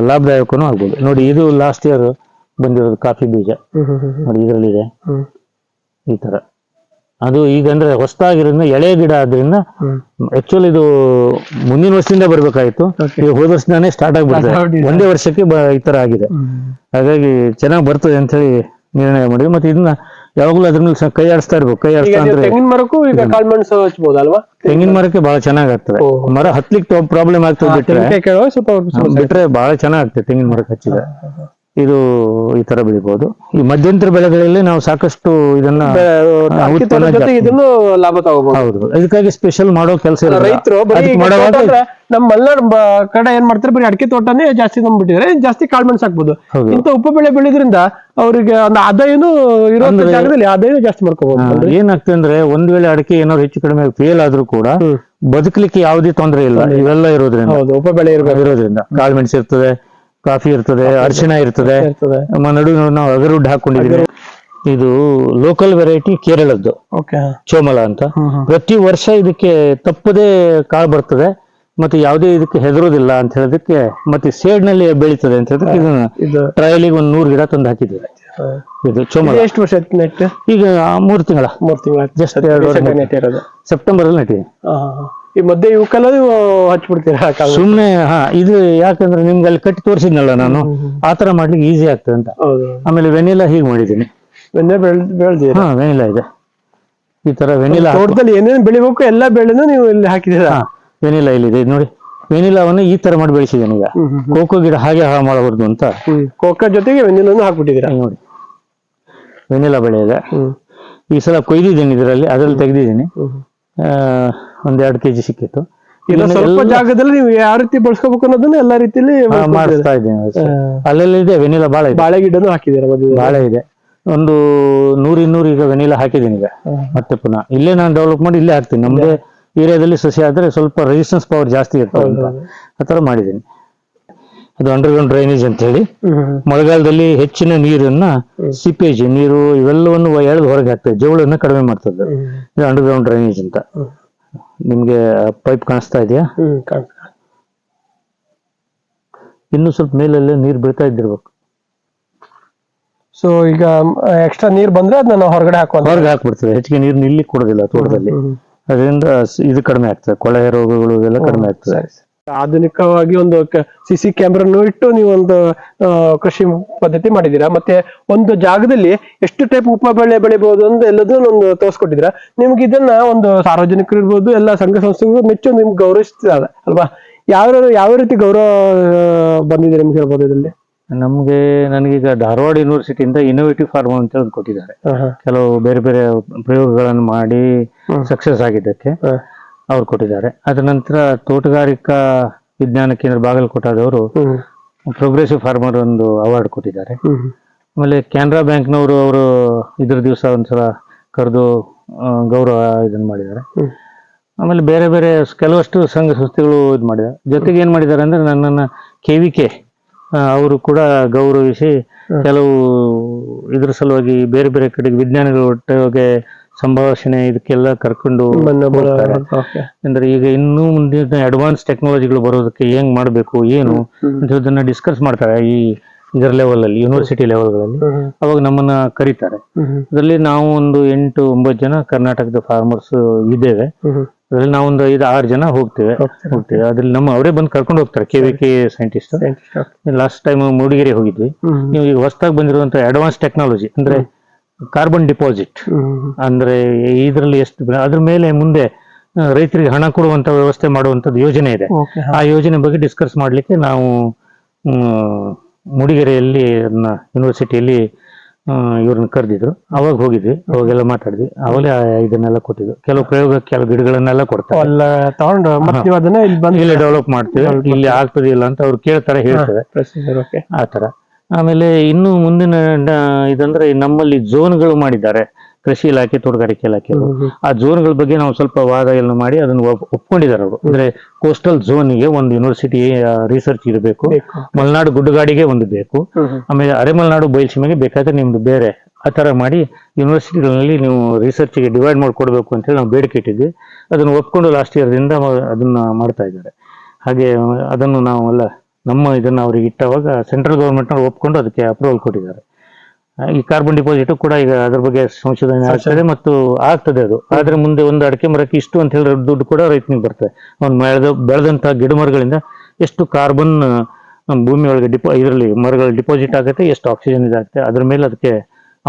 ಲಾಭದಾಯಕನೂ ಆಗ್ಬೋದು. ನೋಡಿ ಇದು ಲಾಸ್ಟ್ ಇಯರ್ ಬಂದಿರೋದು ಕಾಫಿ ಬೀಜ. ನೋಡಿ ಇದರಲ್ಲಿದೆ. ಈ ತರ. ಅದು ಈಗ ಅಂದ್ರೆ ಹೊಸದಾಗಿರೋದ್ರಿಂದ ಎಳೆ ಗಿಡ ಆದ್ರಿಂದ ಆಕ್ಚುಲಿ ಇದು ಮುಂದಿನ ವರ್ಷದಿಂದ ಬರ್ಬೇಕಾಯ್ತು. ಈಗ ಹೋದ ಸ್ಟಾರ್ಟ್ ಆಗ್ಬಿಡ್ತದೆ ಒಂದೇ ವರ್ಷಕ್ಕೆ ಈ ತರ ಆಗಿದೆ. ಹಾಗಾಗಿ ಚೆನ್ನಾಗಿ ಬರ್ತದೆ ಅಂತ ಹೇಳಿ ನಿರ್ಣಯ ಮಾಡಿದ್ವಿ. ಮತ್ತೆ ಇದನ್ನ ಯಾವಾಗಲೂ ಅದ್ರ ಮೇಲೆ ಕೈ ಆಡಿಸ್ತಾ ಇರ್ಬೇಕು. ಕೈ ಆಡಿಸ್ತಾ ಅಂದ್ರೆ ತೆಂಗಿನ ಮರಕ್ಕೂ ಈಗ ಕಾಳ್ಮೆಣಸು ಹಚ್ಬೋದಲ್ವಾ? ತೆಂಗಿನ ಮರಕ್ಕೆ ಬಹಳ ಚೆನ್ನಾಗಿ ಆಗ್ತದೆ ಮರ ಹತ್ಲಿಕ್ಕೆ ಪ್ರಾಬ್ಲಮ್ ಆಗ್ತದೆ ಬಿಟ್ರೆ ಸ್ವಲ್ಪ. ಬಿಟ್ರೆ ಬಹಳ ಚೆನ್ನಾಗ್ ಆಗ್ತದೆ ತೆಂಗಿನ ಮರಕ್ಕೆ ಹಚ್ಚಿದ್ರೆ. ಇದು ಈ ತರ ಬೆಳಿಬಹುದು ಈ ಮಧ್ಯಂತರ ಬೆಳೆಗಳಲ್ಲಿ ನಾವು ಸಾಕಷ್ಟು ಇದನ್ನ ಲಾಭ ತಗೋಬಹುದು ಹೌದು. ಇದಕ್ಕಾಗಿ ಸ್ಪೆಷಲ್ ಮಾಡೋ ಕೆಲಸ ಇಲ್ಲ ರೈತರು ನಮ್ಮ ಮಲೆನಾಡು ಕಡೆ ಏನ್ ಮಾಡ್ತಾರೆ? ಬರೀ ಅಡಿಕೆ ತೋಟನೇ ಜಾಸ್ತಿ ನಂಬಿಟ್ಟಿದ್ರೆ ಜಾಸ್ತಿ ಕಾಳ್ಮೆಣಸು ಹಾಕ್ಬೋದು. ಇಂತ ಉಪ್ಪು ಉಪ ಬೆಳೆ ಬೆಳೆದ್ರಿಂದ ಅವ್ರಿಗೆ ಒಂದು ಆದಾಯನು ಇರೋ ಜಾಗದಲ್ಲಿ ಆದಾಯ ಜಾಸ್ತಿ ಮಾಡ್ಕೋಬಹುದು ಏನಾಗ್ತದೆ ಅಂದ್ರೆ ಒಂದ್ ವೇಳೆ ಅಡಿಕೆ ಏನಾದ್ರು ಹೆಚ್ಚು ಕಡಿಮೆ ಫೇಲ್ ಆದ್ರೂ ಕೂಡ ಬದುಕಲಿಕ್ಕೆ ಯಾವುದೇ ತೊಂದರೆ ಇಲ್ಲ. ಇವೆಲ್ಲ ಇರೋದ್ರಿಂದ. ಹೌದು ಉಪ ಬೆಳೆ ಇರೋದ್ರಿಂದ. ಕಾಳುಮೆಣಸು ಇರ್ತದೆ. ಕಾಫಿ ಇರ್ತದೆ ಅರಿಶಿಣ ಇರ್ತದೆ ಇರ್ತದೆ. ನಮ್ಮ ನಡು ನಾವು ಅಗರುಡ್ ಹಾಕೊಂಡಿದ್ದೀವಿ. ಇದು ಲೋಕಲ್ ವೆರೈಟಿ ಕೇರಳದ್ದು. ಚೋಮಲ ಅಂತ. ಪ್ರತಿ ವರ್ಷ ಇದಕ್ಕೆ ತಪ್ಪದೇ ಕಾಳು ಬರ್ತದೆ. ಮತ್ತೆ ಯಾವುದೇ ಇದಕ್ಕೆ ಹೆದರೋದಿಲ್ಲ ಅಂತ ಹೇಳೋದಕ್ಕೆ ಮತ್ತೆ ಸೇಡ್ನಲ್ಲಿ ಬೆಳೀತದೆ ಅಂತ ಹೇಳಿದ್ರೆ ಇದನ್ನ ಇದು ಟ್ರಯಲಿಗೆ ಒಂದು ನೂರು ಗಿಡ ತಂದು ಹಾಕಿದ್ದೀವಿ. ಇದು ಚೋಮಲ. ಎಷ್ಟು ವರ್ಷ ನೆಟ್ ಈಗ ಮೂರು ತಿಂಗಳ. ಮೂರ್ ತಿಂಗಳ ಜಸ್ಟ್ ಎರಡು ಸೆಪ್ಟೆಂಬರ್ ಅಲ್ಲಿ ನೆಟ್ಟಿದೆ. ಈ ಮಧ್ಯೆ ಇವಕ್ಕೆಲ್ಲ ಹಚ್ಬಿಡ್ತೀರಾ? ಸುಮ್ನೆ ಹಾ ಇದು ಯಾಕಂದ್ರೆ ನಿಮ್ಗೆ ಅಲ್ಲಿ ಕಟ್ಟಿ ತೋರಿಸಿದ್ನಲ್ಲ ನಾನು ಆ ತರ ಮಾಡ್ಲಿಕ್ಕೆ ಈಸಿ ಆಗ್ತದೆ ಅಂತ. ಹೌದು. ಆಮೇಲೆ ವೆನಿಲಾ ಹೀಗೆ ಮಾಡಿದ್ದೀನಿ. ಬೆನ್ನೆ ಬೆಳ್ ಬೆಳ್ದಿರ ಹಾ ವೆನಿಲಾ ಇದೆ. ಈ ತರ ವೆನಿಲಾ ತೋಟದಲ್ಲಿ ಏನೇನು ಬೆಳಿಬೇಕು ಎಲ್ಲಾ ಬೆಳೆನೂ ನೀವು ಇಲ್ಲಿ ಹಾಕಿದ್ದೀರಾ? ವೆನಿಲಾ ಇಲ್ಲಿದೆ. ಇದು ನೋಡಿ ವೆನಿಲಾವನ್ನು ಈ ತರ ಮಾಡಿ ಬೆಳೆಸಿದ್ದೇನೆ ಈಗ. ಕೋಕೋ ಗಿಡ ಹಾಗೆ ಹಾಳು ಮಾಡಬಾರ್ದು ಅಂತ. ಕೋಕೋ ಜೊತೆಗೆ ವೆನಿಲಾನು ಹಾಕ್ಬಿಟ್ಟಿದ್ದೀರಾ? ನೋಡಿ. ವೆನಿಲಾ ಬೆಳೆ ಇದೆ ಈ ಸಲ ಕೊಯ್ದಿದ್ದೀನಿ ಇದರಲ್ಲಿ ಅದ್ರಲ್ಲಿ ತೆಗೆದಿದ್ದೀನಿ. ಹ್ಮ್ ಕೆ ಕೆಜಿ ಸಿಕ್ಕಿತ್ತು. ಇಲ್ಲ ಸ್ವಲ್ಪ ಜಾಗದಲ್ಲಿ ನೀವು ಯಾವ ರೀತಿ ಬಳಸ್ಕೋಬೇಕು ಅನ್ನೋದನ್ನ ಎಲ್ಲಾ ಬಳಸ್ಕೊಳ್ತೀರಾ. ಮಾಡಿಸ್ತಾ ಇದ್ದೀನಿ. ಅಲ್ಲೆಲ್ಲ ಇದೆ ವೆನಿಲಾ ಬಾಳೆ ಬಾಳೆ ಗಿಡನು ಹಾಕಿದ್ದೀರಾ ಬಾಳೆ ಇದೆ. ಒಂದು ನೂರು ಇನ್ನೂರು ಈಗ ವೆನಿಲಾ ಹಾಕಿದ್ದೀನಿ ಈಗ. ಮತ್ತೆ ಪುನಃ. ಇಲ್ಲೇ ನಾನು ಡೆವಲಪ್ ಮಾಡಿ ಇಲ್ಲೇ ಹಾಕ್ತೀನಿ. ನಮ್ದೇ ಏರಿಯಾದಲ್ಲಿ ಸಸಿ ಆದ್ರೆ ಸ್ವಲ್ಪ ರೆಸಿಸ್ಟೆನ್ಸ್ ಪವರ್ ಜಾಸ್ತಿ ಇರ್ತದೆ ಆ ತರ ಮಾಡಿದ್ದೀನಿ. ಅದು ಅಂಡರ್ಗ್ರೌಂಡ್ ಡ್ರೈನೇಜ್ ಅಂತ ಹೇಳಿ ಮಳೆಗಾಲದಲ್ಲಿ ಹೆಚ್ಚಿನ ನೀರನ್ನ ಸಿಪೇಜ್ ನೀರು ಇವೆಲ್ಲವನ್ನು ಎಳೆದು ಹೊರಗೆ ಹಾಕ್ತದೆ ಜವಳನ್ನ ಕಡಿಮೆ ಮಾಡ್ತದೆ. ಇದು ಅಂಡರ್ಗ್ರೌಂಡ್ ಡ್ರೈನೇಜ್ ಅಂತ. ನಿಮ್ಗೆ ಪೈಪ್ ಕಾಣಿಸ್ತಾ ಇದೆಯಾ? ಇನ್ನು ಸ್ವಲ್ಪ ಮೇಲೆಲ್ಲ ನೀರು ಬೀಳ್ತಾ ಇದ್ದಿರ್ಬೇಕು. ಸೊ ಈಗ ಎಕ್ಸ್ಟ್ರಾ ನೀರ್ ಬಂದ್ರೆ ಅದನ್ನ ನಾವು ಹೊರಗಡೆ ಹಾಕೋ ಹೊರಗೆ ಹಾಕ್ಬಿಡ್ತದೆ ಹೆಚ್ಚಿಗೆ ನೀರು ನಿಲ್ಲಿ ಕೊಡೋದಿಲ್ಲ ತೋಟದಲ್ಲಿ. ಅದರಿಂದ ಇದು ಕಡಿಮೆ ಆಗ್ತದೆ. ಕೊಳೆ ರೋಗಗಳು ಇವೆಲ್ಲ ಕಡಿಮೆ ಆಗ್ತದೆ. ಆಧುನಿಕವಾಗಿ ಒಂದು ಸಿ ಸಿ ಕ್ಯಾಮ್ರಾನು ಇಟ್ಟು ನೀವು ಒಂದು ಕೃಷಿ ಪದ್ಧತಿ ಮಾಡಿದೀರಾ ಮತ್ತೆ ಒಂದು ಜಾಗದಲ್ಲಿ ಎಷ್ಟು ಟೈಪ್ ಉಪ ಬೆಳೆ ಬೆಳಿಬಹುದು ಅಂತ ಎಲ್ಲದನ್ನು ಒಂದು ತೋರಿಸ್ಕೊಟ್ಟಿದ್ದೀರಾ? ನಿಮ್ಗೆ ಇದನ್ನ ಒಂದು ಸಾರ್ವಜನಿಕರು ಇರ್ಬೋದು ಎಲ್ಲ ಸಂಘ ಸಂಸ್ಥೆಗಳು ಮೆಚ್ಚು ನಿಮ್ಗೆ ಗೌರವಿಸ್ತಿದ್ದಾರೆ ಅಲ್ವಾ? ಯಾವ ಯಾವ ರೀತಿ ಗೌರವ ಬಂದಿದೆ ನಿಮ್ಗೆ ಹೇಳ್ಬೋದು ಇದರಲ್ಲಿ? ನಮ್ಗೆ ನನಗೀಗ ಧಾರವಾಡ ಯೂನಿವರ್ಸಿಟಿಯಿಂದ ಇನೋವೇಟಿವ್ ಫಾರ್ಮ್ ಅಂತ ಹೇಳಿ ಕೊಟ್ಟಿದ್ದಾರೆ. ಕೆಲವು ಬೇರೆ ಬೇರೆ ಪ್ರಯೋಗಗಳನ್ನು ಮಾಡಿ. ಸಕ್ಸಸ್ ಆಗಿದ್ದಕ್ಕೆ. ಅವ್ರು ಕೊಟ್ಟಿದ್ದಾರೆ. ಅದ ನಂತರ ತೋಟಗಾರಿಕಾ ವಿಜ್ಞಾನ ಕೇಂದ್ರ ಬಾಗಲಕೋಟದವರು ಪ್ರೋಗ್ರೆಸಿವ್ ಫಾರ್ಮರ್ ಒಂದು ಅವಾರ್ಡ್ ಕೊಟ್ಟಿದ್ದಾರೆ. ಆಮೇಲೆ ಕೆನರಾ ಬ್ಯಾಂಕ್ನವರು ಅವರು ಇದ್ರ ದಿವಸ ಒಂದ್ಸಲ ಕರೆದು ಗೌರವ ಇದನ್ನ ಮಾಡಿದ್ದಾರೆ. ಆಮೇಲೆ ಬೇರೆ ಬೇರೆ ಕೆಲವಷ್ಟು ಸಂಘ ಸಂಸ್ಥೆಗಳು ಇದು ಮಾಡಿದ್ದಾರೆ. ಜೊತೆಗೆ ಏನ್ ಮಾಡಿದ್ದಾರೆ ಅಂದ್ರೆ ನನ್ನನ್ನ ಕೆ ವಿ ಕೆ ಅವರು ಕೂಡ ಗೌರವಿಸಿ ಕೆಲವು ಇದ್ರ ಸಲುವಾಗಿ ಬೇರೆ ಬೇರೆ ಕಡೆಗೆ ವಿಜ್ಞಾನಿಗಳ ಒಟ್ಟಿಗೆ ಸಂಭಾಷಣೆ ಇದಕ್ಕೆಲ್ಲ ಕರ್ಕೊಂಡು ಹೋಗ್ತಾರೆ. ಅಂದ್ರೆ ಈಗ ಇನ್ನೂ ಮುಂದಿನ ಅಡ್ವಾನ್ಸ್ ಟೆಕ್ನಾಲಜಿಗಳು ಬರೋದಕ್ಕೆ ಹೆಂಗ್ ಮಾಡಬೇಕು ಏನು ಅಂತದನ್ನ ಡಿಸ್ಕಸ್ ಮಾಡ್ತಾರೆ ಈ ಇದರ ಲೆವೆಲ್ ಅಲ್ಲಿ ಯೂನಿವರ್ಸಿಟಿ ಲೆವೆಲ್ಗಳಲ್ಲಿ ಅವಾಗ ನಮ್ಮನ್ನ ಕರೀತಾರೆ. ಅದರಲ್ಲಿ ನಾವು ಒಂದು ಎಂಟು ಒಂಬತ್ತು ಜನ ಕರ್ನಾಟಕದ ಫಾರ್ಮರ್ಸ್ ಇದ್ದೇವೆ. ಅದ್ರಲ್ಲಿ ನಾವೊಂದು ಐದು ಆರು ಜನ ಹೋಗ್ತೇವೆ. ಹೋಗ್ತೀರಾ? ಹೋಗ್ತೇವೆ. ಅದ್ರಲ್ಲಿ ನಮ್ಮ ಅವರೇ ಬಂದು ಕರ್ಕೊಂಡು ಹೋಗ್ತಾರೆ K V K scientist last time Mudigere ಹೋಗಿದ್ವಿ. ನೀವು ಈಗ ಹೊಸದಾಗಿ ಬಂದಿರುವಂತ ಅಡ್ವಾನ್ಸ್ ಟೆಕ್ನಾಲಜಿ ಅಂದ್ರೆ ಕಾರ್ಬನ್ ಡಿಪಾಸಿಟ್ ಅಂದ್ರೆ ಇದರಲ್ಲಿ ಎಷ್ಟು ಅದ್ರ ಮೇಲೆ ಮುಂದೆ ರೈತರಿಗೆ ಹಣ ಕೊಡುವಂತ ವ್ಯವಸ್ಥೆ ಮಾಡುವಂತದ್ದು ಯೋಜನೆ ಇದೆ. ಆ ಯೋಜನೆ ಬಗ್ಗೆ ಡಿಸ್ಕಸ್ ಮಾಡಲಿಕ್ಕೆ ನಾವು ಮೂಡಿಗೆರೆಯಲ್ಲಿ ಯೂನಿವರ್ಸಿಟಿಯಲ್ಲಿ ಇವ್ರನ್ನ ಕರೆದಿದ್ರು. ಅವಾಗ ಹೋಗಿದ್ವಿ ಅವಾಗೆಲ್ಲ ಮಾತಾಡಿದ್ವಿ. ಅವಾಗಲೇ ಇದನ್ನೆಲ್ಲ ಕೊಟ್ಟಿದ್ರು. ಕೆಲವು ಪ್ರಯೋಗ ಕೆಲವು ಗಿಡಗಳನ್ನೆಲ್ಲ ಕೊಡ್ತಾರೆ. ಡೆವಲಪ್ ಮಾಡ್ತೀವಿ. ಇಲ್ಲಿ ಆಗ್ತದೆ ಇಲ್ಲ ಅಂತ ಅವ್ರು ಕೇಳ್ತಾರೆ ಹೇಳ್ತಾರೆ. ಆತರ ಓಕೆ ಆ ತರ ಆಮೇಲೆ ಇನ್ನು ಮುಂದಿನ ಇದಂದ್ರೆ ನಮ್ಮಲ್ಲಿ ಝೋನ್ಗಳು ಮಾಡಿದ್ದಾರೆ. ಕೃಷಿ ಇಲಾಖೆ ತೋಟಗಾರಿಕೆ ಇಲಾಖೆ ಆ ಝೋನ್ಗಳ ಬಗ್ಗೆ ನಾವು ಸ್ವಲ್ಪ ವಾದ ಎಲ್ಲ ಮಾಡಿ ಅದನ್ನು ಒಪ್- ಒಪ್ಕೊಂಡಿದ್ದಾರೆ ಅವರು. ಅಂದ್ರೆ ಕೋಸ್ಟಲ್ ಝೋನ್ಗೆ ಒಂದು ಯೂನಿವರ್ಸಿಟಿ ರಿಸರ್ಚ್ ಇರಬೇಕು. ಮಲ್ನಾಡು ಗುಡ್ಡಗಾಡಿಗೆ ಒಂದು ಬೇಕು. ಆಮೇಲೆ ಅರೆಮಲೆನಾಡು ಬಯಲ್ಸೀಮೆಗೆ ಬೇಕಾದ್ರೆ ನಿಮ್ದು ಬೇರೆ. ಆ ತರ ಮಾಡಿ ಯೂನಿವರ್ಸಿಟಿಗಳಲ್ಲಿ ನೀವು ರಿಸರ್ಚ್ಗೆ ಡಿವೈಡ್ ಮಾಡ್ಕೊಡ್ಬೇಕು ಅಂತ ಅಂತೇಳಿ ನಾವು ಬೇಡಿಕೆ ಇಟ್ಟಿದ್ವಿ. ಅದನ್ನು ಒಪ್ಕೊಂಡು ಲಾಸ್ಟ್ ಇಯರ್ದಿಂದ ಅದನ್ನ ಮಾಡ್ತಾ ಇದ್ದಾರೆ. ಹಾಗೆ ಅದನ್ನು ನಾವು ಎಲ್ಲ ನಮ್ಮ ಇದನ್ನ ಅವ್ರಿಗೆ ಇಟ್ಟವಾಗ ಸೆಂಟ್ರಲ್ ಗೌರ್ಮೆಂಟ್ನವ್ರು ಒಪ್ಕೊಂಡು ಅದಕ್ಕೆ ಅಪ್ರೂವಲ್ ಕೊಟ್ಟಿದ್ದಾರೆ. ಈ ಕಾರ್ಬನ್ ಡಿಪಾಸಿಟ್ ಕೂಡ ಈಗ ಅದ್ರ ಬಗ್ಗೆ ಸಂಶೋಧನೆ ಆಗ್ತದೆ ಮತ್ತು ಆಗ್ತದೆ ಅದು. ಆದ್ರೆ ಮುಂದೆ ಒಂದು ಅಡಿಕೆ ಮರಕ್ಕೆ ಇಷ್ಟು ಅಂತ ಹೇಳಿ ದುಡ್ಡು ಕೂಡ ರೈತನಿಗೆ ಬರ್ತದೆ. ಅವ್ನು ಬೆಳೆದ ಬೆಳೆದಂತ ಗಿಡ ಮರಗಳಿಂದ ಎಷ್ಟು ಕಾರ್ಬನ್ ಭೂಮಿ ಒಳಗೆ ಡಿಪೋ ಇದರಲ್ಲಿ ಮರಗಳು ಡಿಪಾಸಿಟ್ ಆಗುತ್ತೆ ಎಷ್ಟು ಆಕ್ಸಿಜನ್ ಇದಾಗುತ್ತೆ ಅದ್ರ ಮೇಲೆ ಅದಕ್ಕೆ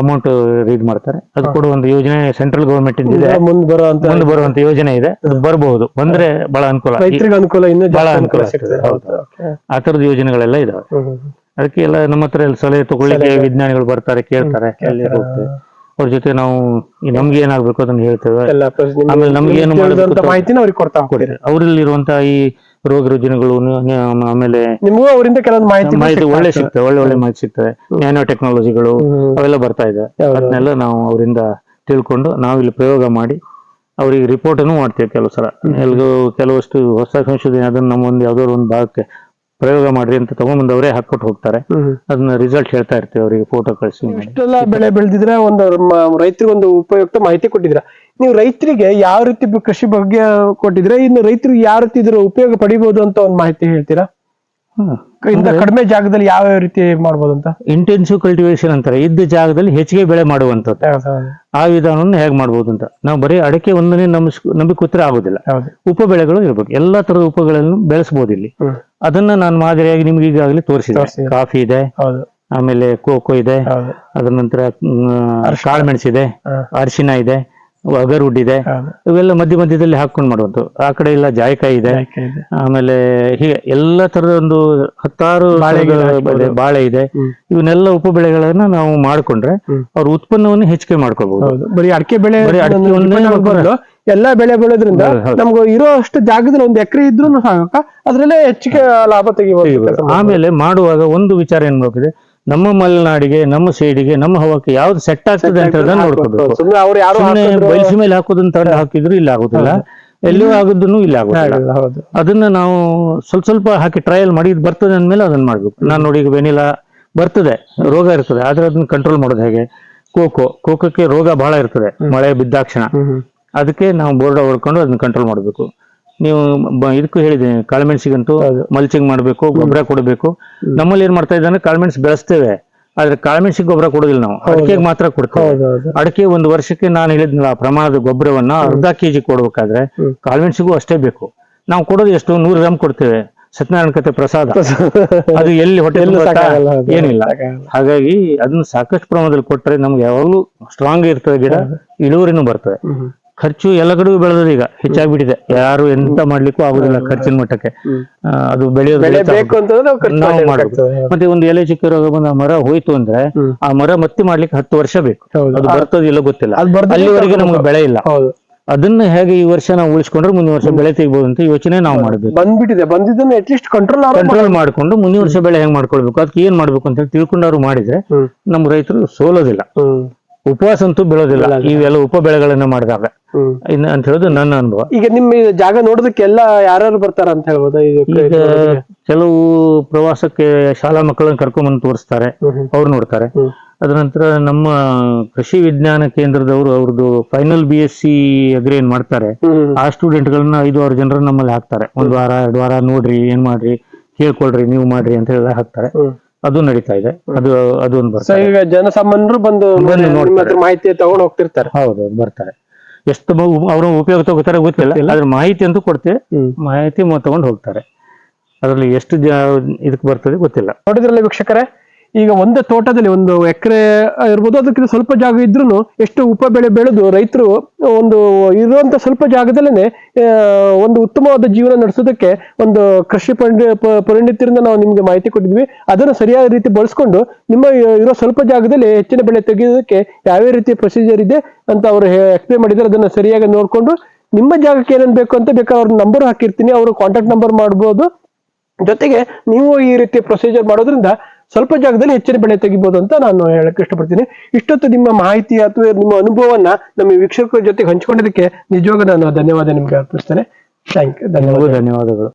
ಅಮೌಂಟ್ ರೀಡ್ ಮಾಡ್ತಾರೆ. ಅದು ಕೂಡ ಒಂದು ಯೋಜನೆ ಸೆಂಟ್ರಲ್ ಗವರ್ಮೆಂಟ್ ಇದೆ ಮುಂದೆ ಬರುವಂತ ಮುಂದೆ ಬರುವಂತ ಯೋಜನೆ ಇದೆ. ಅದು ಬರಬಹುದು ಬಂದ್ರೆ ಬಹಳ ಅನುಕೂಲ. ರೈತರಿಗೆ ಅನುಕೂಲ ಇನ್ನೂ ಬಹಳ ಅನುಕೂಲ. ಆ ತರದ ಯೋಜನೆಗಳೆಲ್ಲ ಇದಾವೆ. ಅದಕ್ಕೆ ಎಲ್ಲ ನಮ್ಮ ಹತ್ರ ಎಲ್ಲ ಸಲಹೆ ತಗೊಳ್ಳಿಕ್ಕೆ ವಿಜ್ಞಾನಿಗಳು ಬರ್ತಾರೆ ಕೇಳ್ತಾರೆ ಅಲ್ಲಿ ಅವ್ರ ಜೊತೆ ನಾವು ನಮ್ಗೆ ಏನಾಗ್ಬೇಕು ಅದನ್ನ ಹೇಳ್ತೇವೆ. ಆಮೇಲೆ ನಮ್ಗೆ ಏನು ಮಾಹಿತಿನ ಅವ್ರಿಗೆ ಕೊಡ್ತಾ ಈ ರೋಗ ರುಜಿನಗಳು ಆಮೇಲೆ ನಿಮಗೂ ಅವರಿಂದ ಕೆಲವೊಂದು ಮಾಹಿತಿ ಮಾಹಿತಿ ಒಳ್ಳೆ ಸಿಗ್ತದೆ ಒಳ್ಳೆ ಒಳ್ಳೆ ಮಾಹಿತಿ ಸಿಗ್ತದೆ. ನ್ಯಾನೋ ಟೆಕ್ನಾಲಜಿಗಳು. ಅವೆಲ್ಲ ಬರ್ತಾ ಇದೆ. ಅದನ್ನೆಲ್ಲ ನಾವು ಅವರಿಂದ ತಿಳ್ಕೊಂಡು ನಾವು ಇಲ್ಲಿ ಪ್ರಯೋಗ ಮಾಡಿ ಅವರಿಗೆ ರಿಪೋರ್ಟ್ ಅನ್ನು ಮಾಡ್ತೇವೆ ಕೆಲವು ಸಲ. ಎಲ್ಗೂ ಕೆಲವಷ್ಟು ಹೊಸ ಸಂಶೋಧನೆ ಅದನ್ನ ನಮ್ಮ ಒಂದು ಯಾವ್ದಾದ್ರು ಒಂದು ಭಾಗಕ್ಕೆ ಪ್ರಯೋಗ ಮಾಡ್ರಿ ಅಂತ ತಗೊಂಡ್ಬಂದು ಅವರೇ ಹಾಕೊಟ್ಟು ಹೋಗ್ತಾರೆ. ಅದನ್ನ ರಿಸಲ್ಟ್ ಹೇಳ್ತಾ ಇರ್ತೀವಿ ಅವರಿಗೆ ಫೋಟೋ ಕಳಿಸಿ. ಇಷ್ಟೆಲ್ಲ ಬೆಳೆ ಬೆಳೆದಿದ್ರೆ ಒಂದು ರೈತರಿಗೆ ಒಂದು ಉಪಯುಕ್ತ ಮಾಹಿತಿ ಕೊಟ್ಟಿದ್ರ ನೀವು ರೈತರಿಗೆ ಯಾವ ರೀತಿ ಕೃಷಿ ಬಗ್ಗೆ ಕೊಟ್ಟಿದ್ರೆ ಇನ್ನು ರೈತರಿಗೆ ಯಾವ ರೀತಿ ಇದ್ರ ಉಪಯೋಗ ಪಡಿಬಹುದು ಅಂತ ಒಂದು ಮಾಹಿತಿ ಹೇಳ್ತೀರಾ ಇಂತ ಕಡಿಮೆ ಜಾಗದಲ್ಲಿ ಯಾವ ಯಾವ ರೀತಿ ಮಾಡಬಹುದು ಅಂತ ಇಂಟೆನ್ಸಿವ್ ಕಲ್ಟಿವೇಶನ್ ಅಂತಾರೆ. ಇದ್ದ ಜಾಗದಲ್ಲಿ ಹೆಚ್ಚಿಗೆ ಬೆಳೆ ಮಾಡುವಂತ ಆ ವಿಧಾನವನ್ನು ಹೇಗೆ ಮಾಡಬಹುದು ಅಂತ ನಾವು ಬರೀ ಅಡಕೆ ಒಂದನೇ ನಮ್ ನಂಬಿ ಕೂತ್ರೆ ಆಗೋದಿಲ್ಲ ಉಪ ಬೆಳೆಗಳು ಇರ್ಬೇಕು ಎಲ್ಲಾ ತರದ ಉಪಗಳನ್ನು ಬೆಳೆಸಬಹುದು ಇಲ್ಲಿ. ಅದನ್ನ ನಾನು ಮಾದರಿಯಾಗಿ ನಿಮ್ಗೆ ಈಗಾಗಲೇ ತೋರಿಸಿದೆ. ಕಾಫಿ ಇದೆ ಆಮೇಲೆ ಕೋಕೋ ಇದೆ ಅದ ಅದ್ರ ನಂತರ ಕಾಳು ಇದೆ ಹಾ. ಅರಿಶಿನ ಇದೆ. ಅಗರ್ವುಡ್ ಇದೆ ಇವೆಲ್ಲ ಮಧ್ಯ ಮಧ್ಯದಲ್ಲಿ ಹಾಕೊಂಡು ಮಾಡುವಂತ ಆ ಕಡೆ ಎಲ್ಲ ಜಾಯಕಾಯಿ ಇದೆ. ಆಮೇಲೆ ಹೀಗೆ ಎಲ್ಲ ತರದ ಒಂದು ಹತ್ತಾರು ಬಾಳೆ ಇದೆ. ಇವನ್ನೆಲ್ಲ ಉಪ ಬೆಳೆಗಳನ್ನ ನಾವು ಮಾಡ್ಕೊಂಡ್ರೆ. ಅವ್ರ ಉತ್ಪನ್ನವನ್ನು ಹೆಚ್ಚಿಗೆ ಮಾಡ್ಕೋಬಹುದು ಹೌದು. ಬರೀ ಅಡಿಕೆ ಬೆಳೆ ಎಲ್ಲಾ ಬೆಳೆ ಬೆಳೆದ್ರಿಂದ. ನಮ್ಗೆ ಇರೋ ಅಷ್ಟು ಜಾಗದಲ್ಲಿ ಒಂದು ಎಕರೆ ಇದ್ರು ಅದ್ರಲ್ಲೇ ಹೆಚ್ಚಿಗೆ ಲಾಭ ತೆಗಿಬಹುದು ಆಮೇಲೆ ಮಾಡುವಾಗ ಒಂದು ವಿಚಾರ ಏನ್ ಮಾಡ್ಬೇಕಿದೆ ನಮ್ಮ ಮಲೆನಾಡಿಗೆ ನಮ್ಮ ಸೈಡಿಗೆ ನಮ್ಮ ಹವಕ್ಕೆ ಯಾವ್ದು ಸೆಟ್ ಆಗ್ತದೆ ಅಂತ ಹೇಳೋದನ್ನ ನೋಡ್ಕೋಬೇಕು. ಸುಮ್ಮನೆ ಬಯಲು ಮೇಲೆ ಹಾಕೋದನ್ನ ತಂದು ಹಾಕಿದ್ರು ಇಲ್ಲ ಆಗುದಿಲ್ಲ. ಎಲ್ಲೂ ಆಗುದನ್ನು ಇಲ್ಲ ಆಗುದಿಲ್ಲ. ಅದನ್ನ ನಾವು ಸ್ವಲ್ಪ ಸ್ವಲ್ಪ ಹಾಕಿ ಟ್ರಯಲ್ ಮಾಡಿ ಬರ್ತದೆ ಅಂದ್ಮೇಲೆ ಅದನ್ನ ಮಾಡ್ಬೇಕು. ನಾನು ನೋಡಿ ಈಗ ವೆನಿಲಾ ಬರ್ತದೆ ರೋಗ ಇರ್ತದೆ ಆದ್ರೆ ಅದನ್ನ ಕಂಟ್ರೋಲ್ ಮಾಡೋದು ಹೇಗೆ? ಕೋಕೋ ಕೋಕೋಕ್ಕೆ ರೋಗ ಬಹಳ ಇರ್ತದೆ ಮಳೆ ಬಿದ್ದಾಕ್ಷಣ. ಅದಕ್ಕೆ ನಾವು ಬೋರ್ಡ್ ಹೊಡ್ಕೊಂಡು ಅದನ್ನ ಕಂಟ್ರೋಲ್ ಮಾಡಬೇಕು. ನೀವು ಬ- ಇದಕ್ಕೂ ಹೇಳಿದ್ದೀನಿ ಕಾಳುಮೆಣಸಿಗಂತೂ. ಮಲ್ಚಿಂಗ್ ಮಾಡಬೇಕು ಗೊಬ್ಬರ ಕೊಡಬೇಕು. ನಮ್ಮಲ್ಲಿ ಏನ್ ಮಾಡ್ತಾ ಇದ್ದಾರೆ ಕಾಳುಮೆಣಸು ಬೆಳೆಸ್ತೇವೆ. ಆದ್ರೆ ಕಾಳುಮೆಣಸಿಗೆ ಗೊಬ್ಬರ ಕೊಡೋದಿಲ್ಲ ನಾವು. ಅಡಿಕೆಗೆ ಮಾತ್ರ ಕೊಡ್ತೇವೆ. ಹೌದು ಹೌದು. ಅಡಿಕೆ ಒಂದು ವರ್ಷಕ್ಕೆ ನಾನು ಹೇಳಿದ್ನಲ್ಲ ಆ ಪ್ರಮಾಣದ ಗೊಬ್ಬರವನ್ನ ಅರ್ಧ ಕೆಜಿ ಕೊಡ್ಬೇಕಾದ್ರೆ. ಕಾಳುಮೆಣಸಿಗೂ ಅಷ್ಟೇ ಬೇಕು. ನಾವು ಕೊಡೋದು ಎಷ್ಟು? ನೂರು ಗ್ರಾಮ್ ಕೊಡ್ತೇವೆ. ಸತ್ಯನಾರಾಯಣ ಕತೆ ಪ್ರಸಾದ. ಅದು ಎಲ್ಲಿ ಹೊಟ್ಟೆ ಎಲ್ಲೂ ತುಂಬುತ್ತಾ? ಸಾಕಾಗಲ್ಲ, ಹೌದು. ಏನಿಲ್ಲ. ಸಾಕಾಗಲ್ಲ. ಹಾಗಾಗಿ ಅದನ್ನ ಸಾಕಷ್ಟು ಪ್ರಮಾಣದಲ್ಲಿ ಕೊಟ್ರೆ ನಮ್ಗೆ ಯಾವಾಗಲೂ ಸ್ಟ್ರಾಂಗ್ ಇರ್ತದೆ ಗಿಡ ಇಳುವರಿನೂ ಬರ್ತದೆ. ಹ್ಮ್. ಖರ್ಚು ಎಲ್ಲ ಕಡೆಗೂ ಬೆಳೆದ್ರೆ ಈಗ ಹೆಚ್ಚಾಗ್ಬಿಟ್ಟಿದೆ. ಯಾರು ಎಂತ ಮಾಡ್ಲಿಕ್ಕೂ ಆಗುದಿಲ್ಲ ಖರ್ಚಿನ ಮಟ್ಟಕ್ಕೆ. ಅದು ಬೆಳೆಯೋದು ನಾವು ಮತ್ತೆ ಒಂದು ಎಲೆ ಚಿಕ್ಕ ರೋಗ ಬಂದ ಮರ ಹೋಯ್ತು ಅಂದ್ರೆ ಆ ಮರ ಮತ್ತೆ ಮಾಡ್ಲಿಕ್ಕೆ ಹತ್ತು ವರ್ಷ ಬೇಕು. ಅದು ಬರ್ತದೆ ಇಲ್ಲ ಗೊತ್ತಿಲ್ಲ. ಅಲ್ಲಿವರೆಗೆ ನಮ್ಗೆ ಬೆಳೆ ಇಲ್ಲ. ಅದನ್ನ ಹೇಗೆ ಈ ವರ್ಷ ನಾವು ಉಳಿಸ್ಕೊಂಡ್ರೆ ಮುಂದಿನ ವರ್ಷ ಬೆಳೆ ತೆಗಿಬಹುದು ಅಂತ ಯೋಚನೆ ನಾವು ಮಾಡಬೇಕು. ಬಂದ್ಬಿಟ್ಟಿದೆ. ಬಂದಿದ್ದನ್ನ ಅಟ್ಲೀಸ್ಟ್ ಕಂಟ್ರೋಲ್ ಕಂಟ್ರೋಲ್ ಮಾಡ್ಕೊಂಡು ಮುಂದಿನ ವರ್ಷ ಬೆಳೆ ಹೆಂಗ್ ಮಾಡ್ಕೊಳ್ಬೇಕು? ಅದಕ್ಕೆ ಏನ್ ಮಾಡ್ಬೇಕು ಅಂತ ಹೇಳಿ ತಿಳ್ಕೊಂಡವ್ರು ಮಾಡಿದ್ರೆ ನಮ್ ನಮ್ಮ ರೈತರು ಸೋಲೋದಿಲ್ಲ. ಉಪವಾಸ ಅಂತೂ ಬೀಳೋದಿಲ್ಲ. ಇವೆಲ್ಲ ಉಪ ಬೆಳೆಗಳನ್ನ ಮಾಡಿದಾಗ ಇನ್ನ ಅಂತ ಹೇಳೋದು ನನ್ನ ಅನುಭವ. ಈಗ ನಿಮ್ಮ ಜಾಗ ನೋಡೋದಕ್ಕೆ ಎಲ್ಲ ಯಾರ್ಯಾರು ಬರ್ತಾರ ಅಂತ ಹೇಳ್ಬೋದಾ? ಈಗ ಕೆಲವು ಪ್ರವಾಸಕ್ಕೆ ಶಾಲಾ ಮಕ್ಕಳನ್ನ ಕರ್ಕೊಂಡ್ಬಂದು ತೋರಿಸ್ತಾರೆ. ಅವ್ರು ನೋಡ್ತಾರೆ. ಅದ ನಂತರ ನಮ್ಮ ಕೃಷಿ ವಿಜ್ಞಾನ ಕೇಂದ್ರದವರು ಅವ್ರದ್ದು final B S C agri ಏನ್ ಮಾಡ್ತಾರೆ ಆ ಸ್ಟೂಡೆಂಟ್ ಗಳನ್ನ ಐದು ಆರು ಜನರನ್ನ ನಮ್ಮಲ್ಲಿ ಹಾಕ್ತಾರೆ. ಒಂದ್ ವಾರ ಎರಡು ವಾರ ನೋಡ್ರಿ ಏನ್ ಮಾಡ್ರಿ ಕೇಳ್ಕೊಳ್ರಿ ನೀವು ಮಾಡ್ರಿ ಅಂತ ಹೇಳಿ ಹಾಕ್ತಾರೆ. ಅದು ನಡೀತಾ ಇದೆ. ಅದು ಅದು ಬರ್ತಾರೆ. ಸೊ ಈಗ ಜನಸಾಮಾನ್ಯರು ಬಂದು ಬಂದು ನಿಮ್ಮ ನೋಡ್ತಾರೆ. ಹತ್ರ ಮಾಹಿತಿ ತಗೊಂಡು ಹೋಗ್ತಿರ್ತಾರೆ. ಹೌದು ಬರ್ತಾರೆ. ಎಷ್ಟು ಅವರು ಉಪಯೋಗ ತಗೋತಾರೆ ಗೊತ್ತಿಲ್ಲ. ಅದ್ರ ಮಾಹಿತಿ ಅಂತೂ ಕೊಡ್ತೇವೆ. ಮಾಹಿತಿ ತಗೊಂಡು ಹೋಗ್ತಾರೆ. ಅದರಲ್ಲಿ ಎಷ್ಟು ಜ ಇದಕ್ಕೆ ಬರ್ತದೆ ಗೊತ್ತಿಲ್ಲ. ನೋಡಿದ್ರಲ್ಲ ವೀಕ್ಷಕರೇ? ಈಗ ಒಂದೇ ತೋಟದಲ್ಲಿ ಒಂದು ಎಕರೆ ಇರ್ಬೋದು, ಅದಕ್ಕಿಂತ ಸ್ವಲ್ಪ ಜಾಗ ಇದ್ರೂ ಎಷ್ಟು ಉಪ ಬೆಳೆ ಬೆಳೆದು ರೈತರು ಒಂದು ಇರುವಂತ ಸ್ವಲ್ಪ ಜಾಗದಲ್ಲೇ ಒಂದು ಉತ್ತಮವಾದ ಜೀವನ ನಡೆಸೋದಕ್ಕೆ ಒಂದು ಕೃಷಿ ಪಂಡಿ, ಪ- ಪರಿಣಿತರಿಂದ ನಾವು ನಿಮಗೆ ಮಾಹಿತಿ ಕೊಟ್ಟಿದ್ವಿ. ಅದನ್ನು ಸರಿಯಾದ ರೀತಿ ಬಳಸ್ಕೊಂಡು ನಿಮ್ಮ ಇರೋ ಸ್ವಲ್ಪ ಜಾಗದಲ್ಲಿ ಹೆಚ್ಚಿನ ಬೆಳೆ ತೆಗೆಯೋದಕ್ಕೆ ಯಾವ್ಯಾವ ರೀತಿ ಪ್ರೊಸೀಜರ್ ಇದೆ ಅಂತ ಅವರು ಎಕ್ಸ್ಪ್ಲೇನ್ ಮಾಡಿದ್ದಾರೆ. ಅದನ್ನ ಸರಿಯಾಗಿ ನೋಡಿಕೊಂಡು ನಿಮ್ಮ ಜಾಗಕ್ಕೆ ಏನೇನು ಬೇಕು ಅಂತ ಬೇಕಾದ್ರೆ ಅವ್ರ ನಂಬರ್ ಹಾಕಿರ್ತೀನಿ. ಅವರು ಕಾಂಟ್ಯಾಕ್ಟ್ ನಂಬರ್ ಮಾಡ್ಬೋದು. ಜೊತೆಗೆ ನೀವು ಈ ರೀತಿ ಪ್ರೊಸೀಜರ್ ಮಾಡೋದ್ರಿಂದ ಸ್ವಲ್ಪ ಜಾಗದಲ್ಲಿ ಹೆಚ್ಚಿನ ಬೆಳೆ ತೆಗಿಬಹುದು ಅಂತ ನಾನು ಹೇಳಕ್ ಇಷ್ಟಪಡ್ತೀನಿ. ಇಷ್ಟೊತ್ತು ನಿಮ್ಮ ಮಾಹಿತಿ ಅಥವಾ ನಿಮ್ಮ ಅನುಭವವನ್ನ ನಮ್ಮ ವೀಕ್ಷಕರ ಜೊತೆಗೆ ಹಂಚಿಕೊಂಡಿದ್ದಕ್ಕೆ ನಿಜವಾಗ ನಾನು ಧನ್ಯವಾದ ನಿಮ್ಗೆ ಅರ್ಪಿಸ್ತೇನೆ. ಥ್ಯಾಂಕ್ ಯು ಧನ್ಯವಾದ. ಧನ್ಯವಾದಗಳು.